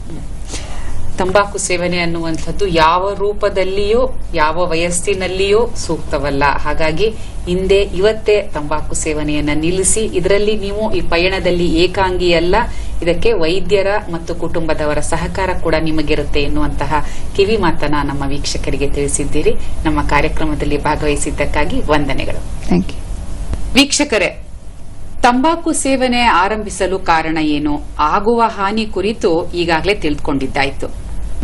ತಂಬಾಕು ಸೇವನೆ ಅನ್ನುವಂಥದ್ದು ಯಾವ ರೂಪದಲ್ಲಿಯೂ ಯಾವ ವಯಸ್ಸಿನಲ್ಲಿಯೂ ಸೂಕ್ತವಲ್ಲ. ಹಾಗಾಗಿ ಹಿಂದೆ ಇವತ್ತೇ ತಂಬಾಕು ಸೇವನೆಯನ್ನ ನಿಲ್ಲಿಸಿ ಇದರಲ್ಲಿ ನೀವು ಈ ಪಯಣದಲ್ಲಿ ಏಕಾಂಗಿಯಲ್ಲ ಇದಕ್ಕೆ ವೈದ್ಯರ ಮತ್ತು ಕುಟುಂಬದವರ ಸಹಕಾರ ಕೂಡ ನಿಮಗಿರುತ್ತೆ ಎನ್ನುವಂತಹ ಕಿವಿ ಮಾತನ್ನ ನಮ್ಮ ವೀಕ್ಷಕರಿಗೆ ತಿಳಿಸಿದ್ದೀರಿ. ನಮ್ಮ ಕಾರ್ಯಕ್ರಮದಲ್ಲಿ ಭಾಗವಹಿಸಿದ್ದಕ್ಕಾಗಿ ವಂದನೆಗಳು. ಥ್ಯಾಂಕ್ ಯು ವೀಕ್ಷಕರೇ ತಂಬಾಕು ಸೇವನೆ ಆರಂಭಿಸಲು ಕಾರಣ ಏನು? ಆಗುವ ಹಾನಿ ಕುರಿತು ಈಗಾಗಲೇ ತಿಳಿದುಕೊಂಡಿದ್ದಾಯ್ತು.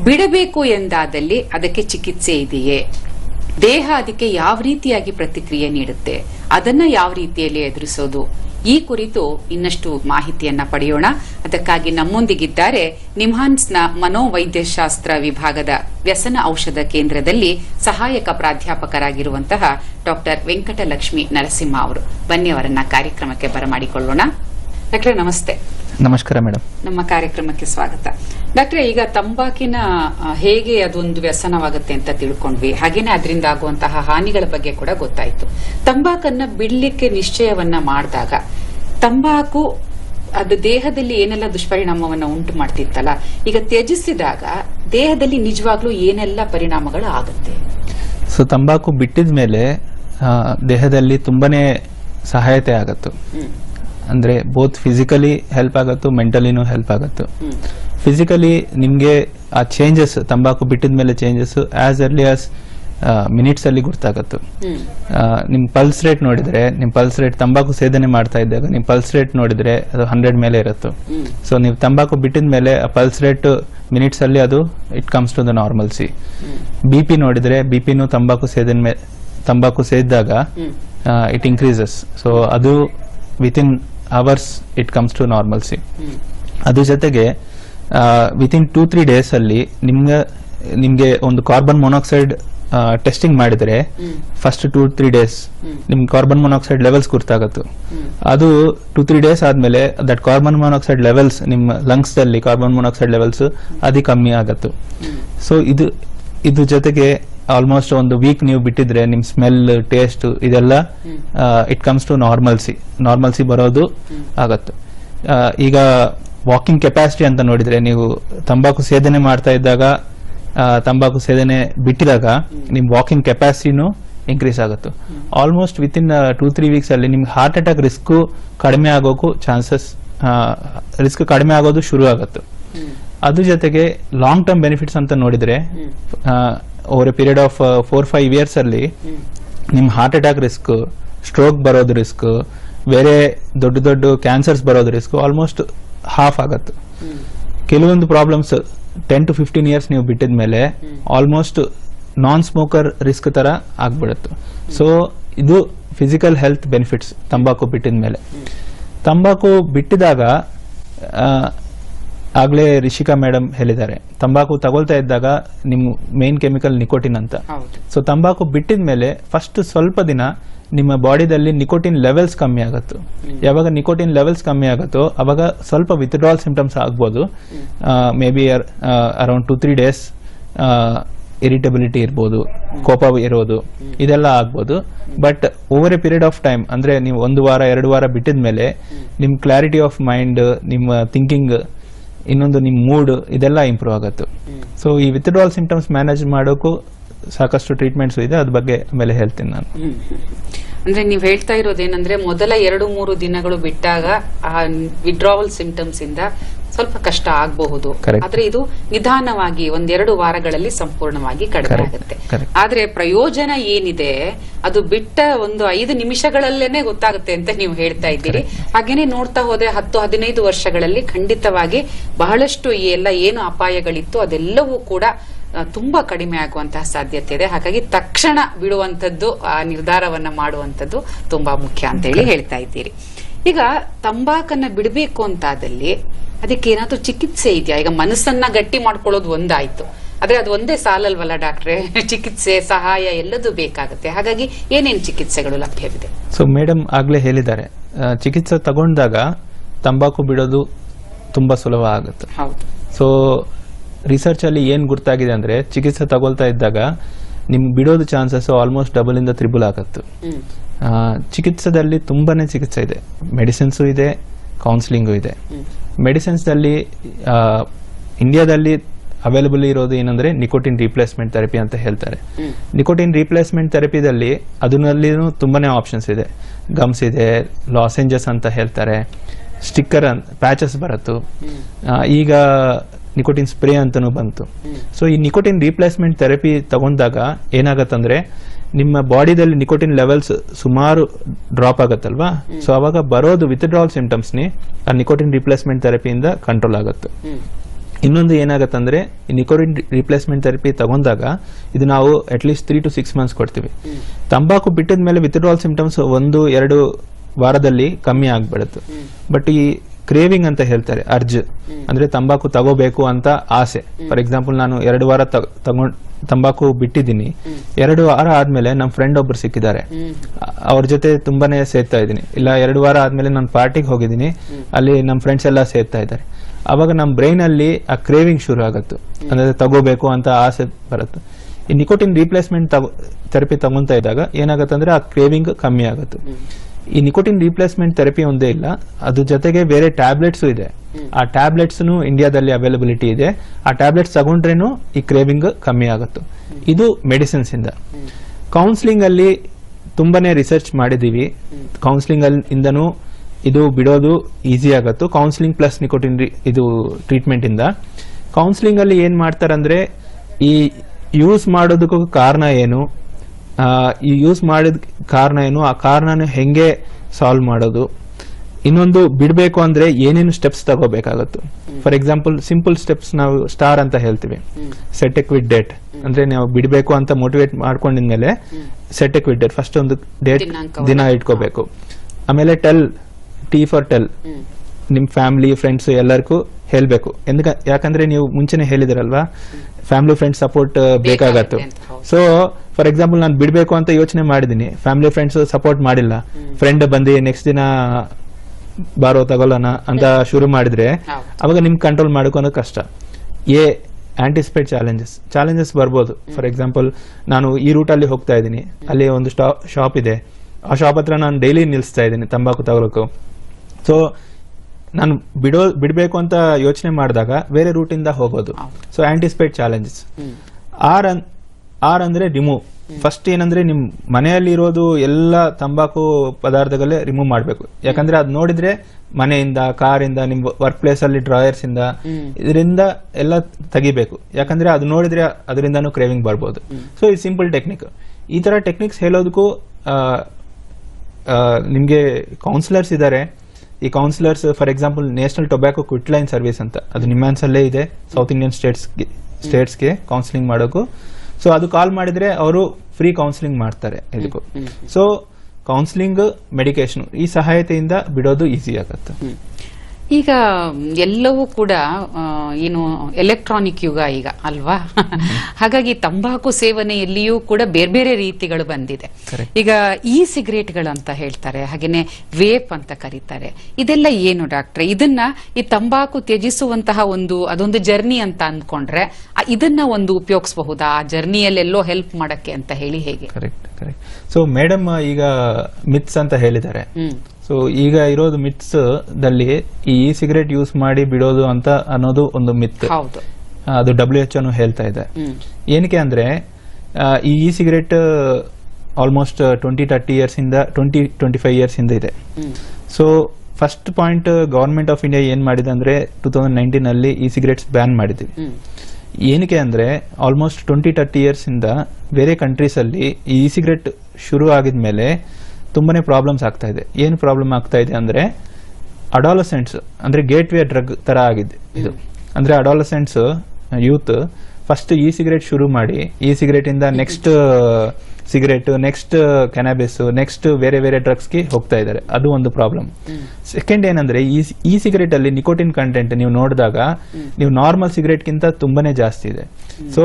ಬಿಡಬೇಕು ಎಂದಾದಲ್ಲಿ ಅದಕ್ಕೆ ಚಿಕಿತ್ಸೆ ಇದೆಯೇ? ದೇಹ ಅದಕ್ಕೆ ಯಾವ ರೀತಿಯಾಗಿ ಪ್ರತಿಕ್ರಿಯೆ ನೀಡುತ್ತೆ? ಅದನ್ನ ಯಾವ ರೀತಿಯಲ್ಲಿ ಎದುರಿಸೋದು? ಈ ಕುರಿತು ಇನ್ನಷ್ಟು ಮಾಹಿತಿಯನ್ನ ಪಡೆಯೋಣ. ಅದಕ್ಕಾಗಿ ನಮ್ಮೊಂದಿಗಿದ್ದಾರೆ ನಿಮ್ಹಾನ್ಸ್ನ ಮನೋವೈದ್ಯಶಾಸ್ತ್ರ ವಿಭಾಗದ ವ್ಯಸನ ಔಷಧ ಕೇಂದ್ರದಲ್ಲಿ ಸಹಾಯಕ ಪ್ರಾಧ್ಯಾಪಕರಾಗಿರುವಂತಹ ಡಾಕ್ಟರ್ ವೆಂಕಟಲಕ್ಷ್ಮಿ ನರಸಿಂಹ ಅವರು. ಬನ್ನಿ ಅವರನ್ನ ಕಾರ್ಯಕ್ರಮಕ್ಕೆ ಬರಮಾಡಿಕೊಳ್ಳೋಣ. ಡಾಕ್ಟರ್, ನಮಸ್ತೆ. ನಮಸ್ಕಾರ ಮೇಡಮ್. ನಮ್ಮ ಕಾರ್ಯಕ್ರಮಕ್ಕೆ ಸ್ವಾಗತ. ಡಾಕ್ಟ್ರೆ ಈಗ ತಂಬಾಕಿನ ಹೇಗೆ ಅದೊಂದು ವ್ಯಸನವಾಗುತ್ತೆ ಅಂತ ತಿಳ್ಕೊಂಡ್ವಿ. ಹಾಗೇನೆ ಅದರಿಂದ ಆಗುವಂತಹ ಹಾನಿಗಳ ಬಗ್ಗೆ ಕೂಡ ಗೊತ್ತಾಯಿತು. ತಂಬಾಕನ್ನ ಬಿಡ್ಲಿಕ್ಕೆ ನಿಶ್ಚಯವನ್ನ ಮಾಡಿದಾಗ ತಂಬಾಕು ಅದು ದೇಹದಲ್ಲಿ ಏನೆಲ್ಲ ದುಷ್ಪರಿಣಾಮವನ್ನ ಉಂಟು ಮಾಡ್ತಿತ್ತಲ್ಲ ಈಗ ತ್ಯಜಿಸಿದಾಗ ದೇಹದಲ್ಲಿ ನಿಜವಾಗ್ಲೂ ಏನೆಲ್ಲ ಪರಿಣಾಮಗಳು ಆಗುತ್ತೆ? ಸೊ ತಂಬಾಕು ಬಿಟ್ಟಿದ ಮೇಲೆ ದೇಹದಲ್ಲಿ ತುಂಬಾನೇ ಸಹಾಯತೆ ಆಗತ್ತು. ಅಂದ್ರೆ ಬೋತ್ ಫಿಸಿಕಲಿ ಹೆಲ್ಪ್ ಆಗತ್ತು ಮೆಂಟಲಿನೂ ಹೆಲ್ಪ್ ಆಗತ್ತು. ಫಿಸಿಕಲಿ ನಿಮಗೆ ಆ ಚೇಂಜಸ್ ತಂಬಾಕು ಬಿಟ್ಟಿದ ಮೇಲೆ changes as early as minutes ಅಲ್ಲಿ ಗೊತ್ತಾಗತ್ತು ಹ್ಮ್ ನಿಮ್ ಪಲ್ಸ್ ರೇಟ್ ನೋಡಿದ್ರೆ, ನಿಮ್ ಪಲ್ಸ್ ರೇಟ್ ತಂಬಾಕು ಸೇದನೆ ಮಾಡ್ತಾ ಇದ್ದಾಗ ನಿಮ್ ಪಲ್ಸ್ ರೇಟ್ ನೋಡಿದ್ರೆ ಅದು ಹಂಡ್ರೆಡ್ ಮೇಲೆ ಇರುತ್ತೆ. ಸೊ ನೀವು ತಂಬಾಕು ಬಿಟ್ಟಿದ ಮೇಲೆ ಆ ಪಲ್ಸ್ ರೇಟ್ ಮಿನಿಟ್ಸ್ ಅಲ್ಲಿ ಅದು it comes to the normalcy B P ನೋಡಿದ್ರೆ ಬಿ ಪಿನೂ ತಂಬಾಕು ಸೇದಿನ ಮೇಲೆ ತಂಬಾಕು ಸೇದಿದಾಗ ಇಟ್ ಇನ್ಕ್ರೀಸಸ್ ಸೊ ಅದು within hours it comes to normalcy C ಅದ್ರ ಜೊತೆಗೆ ವಿತಿನ್ ಟೂ ತ್ರೀ ಡೇಸ್ ಅಲ್ಲಿ ನಿಮ್ಗೆ ನಿಮ್ಗೆ ಒಂದು ಕಾರ್ಬನ್ ಮೊನಾಕ್ಸೈಡ್ ಟೆಸ್ಟಿಂಗ್ ಮಾಡಿದ್ರೆ ಫಸ್ಟ್ ಟೂ ತ್ರೀ ಡೇಸ್ ನಿಮ್ ಕಾರ್ಬನ್ ಮೊನಾಕ್ಸೈಡ್ ಲೆವೆಲ್ಸ್ ಗುರ್ತಾಗತ್ತು. ಅದು ಟೂ ತ್ರೀ ಡೇಸ್ ಆದ್ಮೇಲೆ ದಟ್ ಕಾರ್ಬನ್ ಮೊನಾಕ್ಸೈಡ್ ಲೆವೆಲ್ಸ್ ನಿಮ್ಮ ಲಂಗ್ಸ್ ಅಲ್ಲಿ ಕಾರ್ಬನ್ ಮೊನಾಕ್ಸೈಡ್ ಲೆವೆಲ್ಸ್ ಅದಿ ಕಮ್ಮಿ ಆಗತ್ತು. ಸೊ ಇದು ಇದ್ರ ಜೊತೆಗೆ ಆಲ್ಮೋಸ್ಟ್ ಒಂದು ವೀಕ್ ನೀವು ಬಿಟ್ಟಿದ್ರೆ ನಿಮ್ ಸ್ಮೆಲ್ ಟೇಸ್ಟ್ ಇದೆಲ್ಲ it comes to normalcy normalcy ಬರೋದು ಆಗತ್ತೆ. ಈಗ ವಾಕಿಂಗ್ ಕೆಪಾಸಿಟಿ ಅಂತ ನೋಡಿದ್ರೆ ನೀವು ತಂಬಾಕು ಸೇದನೆ ಮಾಡ್ತಾ ಇದ್ದಾಗ ತಂಬಾಕು ಸೇದನೆ ಬಿಟ್ಟಿದಾಗ ನಿಮ್ ವಾಕಿಂಗ್ ಕೆಪಾಸಿಟಿನೂ ಇನ್ಕ್ರೀಸ್ ಆಗುತ್ತೆ. Almost within two three weeks ಅಲ್ಲಿ ನಿಮ್ಗೆ ಹಾರ್ಟ್ ಅಟ್ಯಾಕ್ ರಿಸ್ಕ್ ಕಡಿಮೆ ಆಗೋಕು ಚಾನ್ಸಸ್ ರಿಸ್ಕ್ ಕಡಿಮೆ ಆಗೋದು ಶುರು ಆಗುತ್ತೆ. ಅದ್ರ ಜೊತೆಗೆ ಲಾಂಗ್ ಟರ್ಮ್ ಬೆನಿಫಿಟ್ಸ್ ಅಂತ ನೋಡಿದ್ರೆ over a period of four five years ಅಲ್ಲಿ ನಿಮ್ಮ ಹಾರ್ಟ್ ಅಟ್ಯಾಕ್ ರಿಸ್ಕ್ ಸ್ಟ್ರೋಕ್ ಬರೋದು ರಿಸ್ಕ್ ಬೇರೆ ದೊಡ್ಡ ದೊಡ್ಡ ಕ್ಯಾನ್ಸರ್ಸ್ ಬರೋದು ರಿಸ್ಕ್ ಆಲ್ಮೋಸ್ಟ್ ಹಾಫ್ ಆಗತ್ತೆ. ಕೆಲವೊಂದು problems ten to fifteen years ನೀವು ಬಿಟ್ಟಿದ ಮೇಲೆ ಆಲ್ಮೋಸ್ಟ್ ನಾನ್ ಸ್ಮೋಕರ್ ರಿಸ್ಕ್ ತರ ಆಗ್ಬಿಡುತ್ತೆ. ಸೊ ಇದು ಫಿಸಿಕಲ್ ಹೆಲ್ತ್ ಬೆನಿಫಿಟ್ಸ್ ತಂಬಾಕು ಬಿಟ್ಟಿದ ಮೇಲೆ. ತಂಬಾಕು ಬಿಟ್ಟಿದಾಗ ಆಗ್ಲೇ ರಿಷಿಕಾ ಮೇಡಮ್ ಹೇಳಿದ್ದಾರೆ. ತಂಬಾಕು ತಗೊಳ್ತಾ ಇದ್ದಾಗ ನಿಮ್ ಮೇನ್ ಕೆಮಿಕಲ್ ನಿಕೋಟಿನ್ ಅಂತ. ಸೊ ತಂಬಾಕು ಬಿಟ್ಟಿದ ಮೇಲೆ ಫಸ್ಟ್ ಸ್ವಲ್ಪ ದಿನ ನಿಮ್ಮ ಬಾಡಿದಲ್ಲಿ ನಿಕೋಟಿನ್ ಲೆವೆಲ್ಸ್ ಕಮ್ಮಿ ಆಗುತ್ತೆ. ಯಾವಾಗ ನಿಕೋಟಿನ್ ಲೆವೆಲ್ಸ್ ಕಮ್ಮಿ ಆಗುತ್ತೋ ಅವಾಗ ಸ್ವಲ್ಪ ವಿತ್ಡ್ರಾಲ್ ಸಿಂಪ್ಟಮ್ಸ್ ಆಗ್ಬೋದು. May be around two three days irritability ಇರ್ಬೋದು ಕೋಪ ಇರೋದು ಇದೆಲ್ಲ ಆಗ್ಬೋದು. But over a period of time ಅಂದ್ರೆ ನೀವು ಒಂದು ವಾರ ಎರಡು ವಾರ ಬಿಟ್ಟಿದ ಮೇಲೆ ನಿಮ್ ಕ್ಲಾರಿಟಿ ಆಫ್ ಮೈಂಡ್ ನಿಮ್ಮ ಥಿಂಕಿಂಗ್ ಇನ್ನೊಂದು ನಿಮ್ ಮೂಡ್ ಇದೆಲ್ಲ ಇಂಪ್ರೂವ್ ಆಗುತ್ತೆ. ಸೊ ಈ ವಿತ್ಡ್ರಾಲ್ ಸಿಂಪ್ಟಮ್ಸ್ ಮ್ಯಾನೇಜ್ ಮಾಡೋಕ್ಕೂ ಸಾಕಷ್ಟು ಟ್ರೀಟ್ಮೆಂಟ್ಸ್ ಇದೆ ಅದ್ರ ಬಗ್ಗೆ ಆಮೇಲೆ ಹೇಳ್ತೀನಿ ನಾನು. ಅಂದ್ರೆ ನೀವ್ ಹೇಳ್ತಾ ಇರೋದೇನಂದ್ರೆ ಮೊದಲ ಎರಡು ಮೂರು ದಿನಗಳು ಬಿಟ್ಟಾಗ ಆ ವಿಡ್ರಾವಲ್ ಸಿಂಪ್ಟಮ್ಸ್ ಇಂದ ಸ್ವಲ್ಪ ಕಷ್ಟ ಆಗಬಹುದು. ಆದ್ರೆ ಇದು ನಿಧಾನವಾಗಿ ಒಂದೆರಡು ವಾರಗಳಲ್ಲಿ ಸಂಪೂರ್ಣವಾಗಿ ಕಡಿಮೆ. ಆಗುತ್ತೆ. ಆದ್ರೆ ಪ್ರಯೋಜನ ಏನಿದೆ ಅದು ಬಿಟ್ಟ ಒಂದು ಐದು ನಿಮಿಷಗಳಲ್ಲೇನೆ ಗೊತ್ತಾಗುತ್ತೆ ಅಂತ ನೀವು ಹೇಳ್ತಾ ಇದ್ದೀರಿ. ಹಾಗೇನೆ ನೋಡ್ತಾ ಹೋದ್ರೆ ಹತ್ತು ಹದಿನೈದು ವರ್ಷಗಳಲ್ಲಿ ಖಂಡಿತವಾಗಿ ಬಹಳಷ್ಟು ಈ ಎಲ್ಲ ಏನು ಅಪಾಯಗಳಿತ್ತು ಅದೆಲ್ಲವೂ ಕೂಡ ತುಂಬಾ ಕಡಿಮೆ ಆಗುವಂತಹ ಸಾಧ್ಯತೆ ಇದೆ. ಹಾಗಾಗಿ ತಕ್ಷಣ ಬಿಡುವಂತದ್ದು ಆ ನಿರ್ಧಾರವನ್ನ ಮಾಡುವಂತದ್ದು ತುಂಬಾ ಮುಖ್ಯ ಅಂತ ಹೇಳಿ ಹೇಳ್ತಾ ಇದ್ದೀರಿ. ಈಗ ತಂಬಾಕನ್ನ ಬಿಡಬೇಕು ಅಂತಾದಲ್ಲಿ ಅದಕ್ಕೆ ಏನಾದ್ರೂ ಚಿಕಿತ್ಸೆ ಇದೆಯಾ? ಈಗ ಮನಸ್ಸನ್ನ ಗಟ್ಟಿ ಮಾಡ್ಕೊಳ್ಳೋದು ಒಂದಾಯ್ತು. ಆದ್ರೆ ಅದು ಒಂದೇ ಸಾಲಲ್ವಲ್ಲ ಡಾಕ್ಟ್ರೆ? [laughs] ಚಿಕಿತ್ಸೆ ಸಹಾಯ ಎಲ್ಲದೂ ಬೇಕಾಗುತ್ತೆ. ಹಾಗಾಗಿ ಏನೇನು ಚಿಕಿತ್ಸೆಗಳು ಲಭ್ಯವಿದೆ? ಸೊ ಮೇಡಮ್ ಆಗ್ಲೇ ಹೇಳಿದ್ದಾರೆ. ಚಿಕಿತ್ಸೆ ತಗೊಂಡಾಗ ತಂಬಾಕು ಬಿಡೋದು ತುಂಬಾ ಸುಲಭ ಆಗುತ್ತೆ. ಹೌದು. ಸೊ ರಿಸರ್ಚ್ ಅಲ್ಲಿ ಏನ್ ಗೊತ್ತಾಗಿದೆ ಅಂದ್ರೆ ಚಿಕಿತ್ಸೆ ತಗೊಳ್ತಾ ಇದ್ದಾಗ ನಿಮ್ಗೆ ಬಿಡೋದು ಚಾನ್ಸಸ್ ಆಲ್ಮೋಸ್ಟ್ ಡಬಲ್ ಇಂದ ತ್ರಿಬಲ್ ಆಗತ್ತೆ. ಚಿಕಿತ್ಸೆದಲ್ಲಿ ತುಂಬಾನೇ ಚಿಕಿತ್ಸೆ ಇದೆ. ಮೆಡಿಸಿನ್ಸು ಇದೆ ಕೌನ್ಸಿಲಿಂಗು ಇದೆ. ಮೆಡಿಸಿನ್ಸ್ದಲ್ಲಿ ಇಂಡಿಯಾದಲ್ಲಿ ಅವೈಲಬಲ್ ಇರೋದು ಏನಂದ್ರೆ ನಿಕೋಟಿನ್ ರೀಪ್ಲೇಸ್ಮೆಂಟ್ ಥೆರಪಿ ಅಂತ ಹೇಳ್ತಾರೆ. ನಿಕೋಟಿನ್ ರೀಪ್ಲೇಸ್ಮೆಂಟ್ ಥೆರಪಿದಲ್ಲಿ ಅದನ್ನಲ್ಲಿನೂ ತುಂಬಾನೇ ಆಪ್ಷನ್ಸ್ ಇದೆ. ಗಮ್ಸ್ ಇದೆ ಲಾಸೆಂಜಸ್ ಅಂತ ಹೇಳ್ತಾರೆ ಸ್ಟಿಕ್ಕರ್ ಪ್ಯಾಚಸ್ ಬರತ್ತು. ಈಗ ನಿಕೋಟಿನ್ ಸ್ಪ್ರೇ ಅಂತಾನೂ ಬಂತು. ಸೊ ಈ ನಿಕೋಟಿನ್ ರೀಪ್ಲೇಸ್ಮೆಂಟ್ ಥೆರಪಿ ತಗೊಂಡಾಗ ಏನಾಗತ್ತಂದ್ರೆ ನಿಮ್ಮ ಬಾಡಿದಲ್ಲಿ ನಿಕೋಟಿನ್ ಲೆವೆಲ್ಸ್ ಸುಮಾರು ಡ್ರಾಪ್ ಆಗತ್ತಲ್ವಾ? ಸೊ ಅವಾಗ ಬರೋದು ವಿತ್ಡ್ರಾಲ್ ಸಿಂಪ್ಟಮ್ಸ್ ನಿ ಆ ನಿಕೋಟಿನ್ ರಿಪ್ಲೇಸ್ಮೆಂಟ್ ಥೆರಪಿಯಿಂದ ಕಂಟ್ರೋಲ್ ಆಗುತ್ತೆ. ಇನ್ನೊಂದು ಏನಾಗತ್ತಂದ್ರೆ ಈ ನಿಕೋಟಿನ್ ರಿಪ್ಲೇಸ್ಮೆಂಟ್ ಥೆರಪಿ ತಗೊಂಡಾಗ ಇದು ನಾವು at least three to six months ಕೊಡ್ತೀವಿ. ತಂಬಾಕು ಬಿಟ್ಟಿದ ಮೇಲೆ ವಿತ್ಡ್ರಾಲ್ ಸಿಂಪ್ಟಮ್ಸ್ ಒಂದು ಎರಡು ವಾರದಲ್ಲಿ ಕಮ್ಮಿ ಆಗ್ಬಿಡುತ್ತೆ. ಬಟ್ ಈ ಕ್ರೇವಿಂಗ್ ಅಂತ ಹೇಳ್ತಾರೆ ಅರ್ಜ್ ಅಂದ್ರೆ ತಂಬಾಕು ತಗೋಬೇಕು ಅಂತ ಆಸೆ. ಫಾರ್ ಎಕ್ಸಾಂಪಲ್ ನಾನು ಎರಡು ವಾರ ತಗೊಂಡ್, ತಂಬಾಕು ಬಿಟ್ಟಿದ್ದೀನಿ. ಎರಡು ವಾರ ಆದ್ಮೇಲೆ ನಮ್ಮ ಫ್ರೆಂಡ್ ಒಬ್ರು ಸಿಕ್ಕಿದ್ದಾರೆ. ಅವ್ರ ಜೊತೆ ತುಂಬಾನೇ ಸೇರ್ತಾ ಇದ್ದೀನಿ. ಇಲ್ಲ, ಎರಡು ವಾರ ಆದ್ಮೇಲೆ ನಾನು ಪಾರ್ಟಿಗೆ ಹೋಗಿದ್ದೀನಿ. ಅಲ್ಲಿ ನಮ್ಮ ಫ್ರೆಂಡ್ಸ್ ಎಲ್ಲ ಸೇರ್ತಾ ಇದ್ದಾರೆ. ಅವಾಗ ನಮ್ಮ ಬ್ರೈನ್ ಅಲ್ಲಿ ಆ ಕ್ರೇವಿಂಗ್ ಶುರು ಆಗುತ್ತೆ. ಅಂದ್ರೆ ತಗೋಬೇಕು ಅಂತ ಆಸೆ ಬರುತ್ತೆ. ಈ ನಿಕೋಟಿನ್ ರೀಪ್ಲೇಸ್ಮೆಂಟ್ ಥೆರಪಿ ತಗೊಂತ ಇದ್ದಾಗ ಏನಾಗುತ್ತೆ ಅಂದ್ರೆ ಆ ಕ್ರೇವಿಂಗ್ ಕಮ್ಮಿ ಆಗುತ್ತೆ. ಈ ನಿಕೋಟಿನ್ ರೀಪ್ಲೇಸ್ಮೆಂಟ್ ಥೆರಪಿ ಒಂದೇ ಇಲ್ಲ ಅದ್ರ ಜೊತೆಗೆ ಬೇರೆ ಟ್ಯಾಬ್ಲೆಟ್ಸ್ ಇದೆ. ಆ ಟ್ಯಾಬ್ಲೆಟ್ಸ್ ಇಂಡಿಯಾದಲ್ಲಿ ಅವೈಲಬಿಲಿಟಿ ಇದೆ. ಆ ಟ್ಯಾಬ್ಲೆಟ್ಸ್ ತಗೊಂಡ್ರೇನು ಈ ಕ್ರೇವಿಂಗ್ ಕಮ್ಮಿ ಆಗುತ್ತೆ. ಇದು ಮೆಡಿಸಿನ್ಸ್ ಇಂದ. ಕೌನ್ಸಿಲಿಂಗ್ ಅಲ್ಲಿ ತುಂಬಾನೇ ರಿಸರ್ಚ್ ಮಾಡಿದೀವಿ. ಕೌನ್ಸಿಲಿಂಗ್ ಅಲ್ಲಿ ಇಂದನೂ ಇದು ಬಿಡೋದು ಈಸಿ ಆಗುತ್ತೆ. ಕೌನ್ಸಿಲಿಂಗ್ ಪ್ಲಸ್ ನಿಕೋಟಿನ್ ಇದು ಟ್ರೀಟ್ಮೆಂಟ್ ಇಂದ. ಕೌನ್ಸಿಲಿಂಗ್ ಅಲ್ಲಿ ಏನ್ ಮಾಡ್ತಾರಂದ್ರೆ ಈ ಯೂಸ್ ಮಾಡೋದಕ್ಕೂ ಕಾರಣ ಏನು? ಈ ಯೂಸ್ ಮಾಡಿದ ಕಾರಣ ಏನು? ಆ ಕಾರಣನ ಹೆಂಗೆ ಸಾಲ್ವ್ ಮಾಡೋದು? ಇನ್ನೊಂದು ಬಿಡಬೇಕು ಅಂದ್ರೆ ಏನೇನು ಸ್ಟೆಪ್ಸ್ ತಗೋಬೇಕಾಗತ್ತು? ಫಾರ್ ಎಕ್ಸಾಂಪಲ್ ಸಿಂಪಲ್ ಸ್ಟೆಪ್ಸ್ ನಾವು ಸ್ಟಾರ್ ಅಂತ ಹೇಳ್ತೀವಿ. ಸೆಟ್ ಎಕ್ ವಿತ್ ಡೇಟ್ ಅಂದ್ರೆ ನಾವು ಬಿಡಬೇಕು ಅಂತ ಮೋಟಿವೇಟ್ ಮಾಡ್ಕೊಂಡಿದ್ಮೇಲೆ ಸೆಟ್ ಎಕ್ ವಿತ್ ಡೇಟ್ ಫಸ್ಟ್ ಒಂದು ಡೇಟ್ ದಿನ ಇಟ್ಕೋಬೇಕು. ಆಮೇಲೆ ಟೆಲ್ ಟಿ ಫಾರ್ ಟೆಲ್ ನಿಮ್ಮ ನಿಮ್ ಫ್ಯಾಮಿಲಿ ಫ್ರೆಂಡ್ಸ್ ಎಲ್ಲರಿಗೂ ಹೇಳಬೇಕು. ಎಂದ ಯಾಕಂದ್ರೆ ನೀವು ಮುಂಚೆನೆ ಹೇಳಿದಿರಲ್ವಾ? ಫ್ಯಾಮಿಲಿ ಫ್ರೆಂಡ್ಸ್ ಸಪೋರ್ಟ್ ಬೇಕಾಗತ್ತೆ ಸೊ ಫಾರ್ ಎಕ್ಸಾಂಪಲ್ ನಾನು ಬಿಡಬೇಕು ಅಂತ ಯೋಚನೆ ಮಾಡಿದ್ದೀನಿ ಫ್ಯಾಮಿಲಿ ಫ್ರೆಂಡ್ಸ್ ಸಪೋರ್ಟ್ ಮಾಡಿಲ್ಲ. ಫ್ರೆಂಡ್ ಬಂದು ನೆಕ್ಸ್ಟ್ ದಿನ ಬಾರೋ ತಗೊಳ್ಳೋಣ ಅಂತ ಶುರು ಮಾಡಿದ್ರೆ ಅವಾಗ ನಿಮ್ಗೆ ಕಂಟ್ರೋಲ್ ಮಾಡ್ಕೊಳೋದು ಕಷ್ಟ. ಎ ಆಂಟಿಸಿಪೇಟ್ ಚಾಲೆಂಜಸ್ ಚಾಲೆಂಜಸ್ ಬರ್ಬೋದು. ಫಾರ್ ಎಕ್ಸಾಂಪಲ್ ನಾನು ಈ ರೂಟಲ್ಲಿ ಹೋಗ್ತಾ ಇದ್ದೀನಿ. ಅಲ್ಲಿ ಒಂದು ಶಾಪ್ ಇದೆ. ಆ ಶಾಪ್ ಹತ್ರ ನಾನು ಡೈಲಿ ನಿಲ್ಲಿಸ್ತಾ ಇದ್ದೀನಿ ತಂಬಾಕು ತಗೊಳಕು. ಸೊ ನಾನು ಬಿಡೋ, ಬಿಡಬೇಕು ಅಂತ ಯೋಚನೆ ಮಾಡಿದಾಗ ಬೇರೆ ರೂಟಿಂದ ಹೋಗೋದು. ಸೊ ಆಂಟಿಸಿಪೇಟ್ ಚಾಲೆಂಜಸ್ ಆರ್ ಅನ್ ಆರ್ ಅಂದ್ರೆ ರಿಮೂವ್ ಫಸ್ಟ್ ಏನಂದ್ರೆ ನಿಮ್ ಮನೆಯಲ್ಲಿ ಇರೋದು ಎಲ್ಲ ತಂಬಾಕು ಪದಾರ್ಥಗಳೇ ರಿಮೂವ್ ಮಾಡಬೇಕು. ಯಾಕಂದ್ರೆ ಅದ್ ನೋಡಿದ್ರೆ ಮನೆಯಿಂದ ಕಾರಿಂದ ನಿಮ್ ವರ್ಕ್ ಪ್ಲೇಸ್ ಅಲ್ಲಿ ಡ್ರಾಯರ್ಸ್ ಇಂದ, ಇದರಿಂದ ಎಲ್ಲ ತೆಗಿಬೇಕು. ಯಾಕಂದ್ರೆ ಅದು ನೋಡಿದ್ರೆ ಅದರಿಂದನೂ ಕ್ರೇವಿಂಗ್ ಬರ್ಬೋದು. ಸೊ ಇದು ಸಿಂಪಲ್ ಟೆಕ್ನಿಕ್ ಈ ತರ ಟೆಕ್ನಿಕ್ಸ್ ಹೇಳೋದಕ್ಕೂ ನಿಮ್ಗೆ ಕೌನ್ಸಿಲರ್ಸ್ ಇದ್ದಾರೆ ಈ counsellors for example national tobacco quit line service ಅಂತ. ಅದು ನಿಮ್ಮಾನ್ಸಲ್ಲೇ ಇದೆ. ಸೌತ್ ಇಂಡಿಯನ್ ಸ್ಟೇಟ್ಸ್ ಸ್ಟೇಟ್ಸ್ಗೆ ಕೌನ್ಸಿಲಿಂಗ್ ಮಾಡೋಕು. ಸೊ ಅದು ಕಾಲ್ ಮಾಡಿದ್ರೆ ಅವರು ಫ್ರೀ ಕೌನ್ಸಿಲಿಂಗ್ ಮಾಡ್ತಾರೆ ಇದಕ್ಕೂ. ಸೊ ಕೌನ್ಸಿಲಿಂಗ್ ಮೆಡಿಕೇಶನ್ ಈ ಸಹಾಯತೆಯಿಂದ ಬಿಡೋದು ಈಸಿ ಆಗುತ್ತೆ. ಈಗ ಎಲ್ಲವೂ ಕೂಡ ಏನು ಎಲೆಕ್ಟ್ರಾನಿಕ್ ಯುಗ ಈಗ ಅಲ್ವಾ? ಹಾಗಾಗಿ ತಂಬಾಕು ಸೇವನೆಯಲ್ಲಿಯೂ ಕೂಡ ಬೇರೆ ಬೇರೆ ರೀತಿಗಳು ಬಂದಿದೆ. ಈಗ ಈ ಸಿಗರೇಟ್ಗಳು ಅಂತ ಹೇಳ್ತಾರೆ ಹಾಗೇನೆ ವೇಪ್ ಅಂತ ಕರೀತಾರೆ. ಇದೆಲ್ಲ ಏನು ಡಾಕ್ಟ್ರೆ ಇದನ್ನ ಈ ತಂಬಾಕು ತ್ಯಜಿಸುವಂತಹ ಒಂದು ಅದೊಂದು ಜರ್ನಿ ಅಂತ ಅಂದ್ಕೊಂಡ್ರೆ ಇದನ್ನ ಒಂದು ಉಪಯೋಗಿಸಬಹುದಾ? ಆ ಜರ್ನಿಯಲ್ಲೆಲ್ಲೋ ಹೆಲ್ಪ್ ಮಾಡಕ್ಕೆ ಅಂತ ಹೇಳಿ ಹೇಗೆ? ಕರೆಕ್ಟ್ ಕರೆಕ್ಟ್ ಸೊ ಮೇಡಮ್ ಈಗ ಮಿತ್ಸ್ ಅಂತ ಹೇಳಿದ್ದಾರೆ. ಸೊ ಈಗ ಇರೋದು ಮಿತ್ಸ್ ದಲ್ಲಿ ಈ ಸಿಗರೇಟ್ ಯೂಸ್ ಮಾಡಿ ಬಿಡೋದು ಅಂತ ಅನ್ನೋದು ಒಂದು ಮಿತ್ ಅದು ಡಬ್ಲ್ಯೂ ಎಚ್ ಅನ್ನು ಹೇಳ್ತಾ ಇದೆ. ಏನಕ್ಕೆ ಅಂದ್ರೆ ಈ E cigarette almost twenty thirty years ಇಂದ ಟ್ವೆಂಟಿ ಟ್ವೆಂಟಿ ಫೈವ್ ಇಯರ್ಸ್ ಇಂದ. ಇದೆ so first point government of India ಏನ್ ಮಾಡಿದೆ ಅಂದ್ರೆ ಟೂ ತೌಸಂಡ್ ನೈನ್ಟೀನ್ ಅಲ್ಲಿ ಈ ಸಿಗರೇಟ್ಸ್ ಬ್ಯಾನ್ ಮಾಡಿದ್ವಿ ಏನಕ್ಕೆ ಅಂದ್ರೆ ಆಲ್ಮೋಸ್ಟ್ ಟ್ವೆಂಟಿ ತರ್ಟಿ ಇಯರ್ಸ್ ಇಂದ ಬೇರೆ ಕಂಟ್ರೀಸ್ ಅಲ್ಲಿ ಈ ಸಿಗರೇಟ್ ಶುರು ಆಗಿದ್ಮೇಲೆ ತುಂಬಾನೇ ಪ್ರಾಬ್ಲಮ್ಸ್ ಆಗ್ತಾ ಇದೆ. ಏನು ಪ್ರಾಬ್ಲಮ್ ಆಗ್ತಾ ಇದೆ ಅಂದರೆ ಅಡಾಲಸೆಂಟ್ಸ್ ಅಂದರೆ ಗೇಟ್ ವೇ ಡ್ರಗ್ ಥರ ಆಗಿದೆ ಇದು. ಅಂದರೆ ಅಡಾಲಸೆಂಟ್ಸ್ ಯೂತ್ ಫಸ್ಟ್ ಈ ಸಿಗರೇಟ್ ಶುರು ಮಾಡಿ ಈ ಸಿಗರೇಟಿಂದ next cigarette next cannabis next ಬೇರೆ ಬೇರೆ ಡ್ರಗ್ಸ್ಗೆ ಹೋಗ್ತಾ ಇದ್ದಾರೆ. ಅದು ಒಂದು ಪ್ರಾಬ್ಲಮ್ ಸೆಕೆಂಡ್ ಏನಂದ್ರೆ, ಈ ಈ ಸಿಗರೇಟ್ ಅಲ್ಲಿ ನಿಕೋಟಿನ್ ಕಂಟೆಂಟ್ ನೀವು ನೋಡಿದಾಗ ನೀವು ನಾರ್ಮಲ್ ಸಿಗರೇಟ್ ಗಿಂತ ತುಂಬಾನೇ ಜಾಸ್ತಿ ಇದೆ. ಸೊ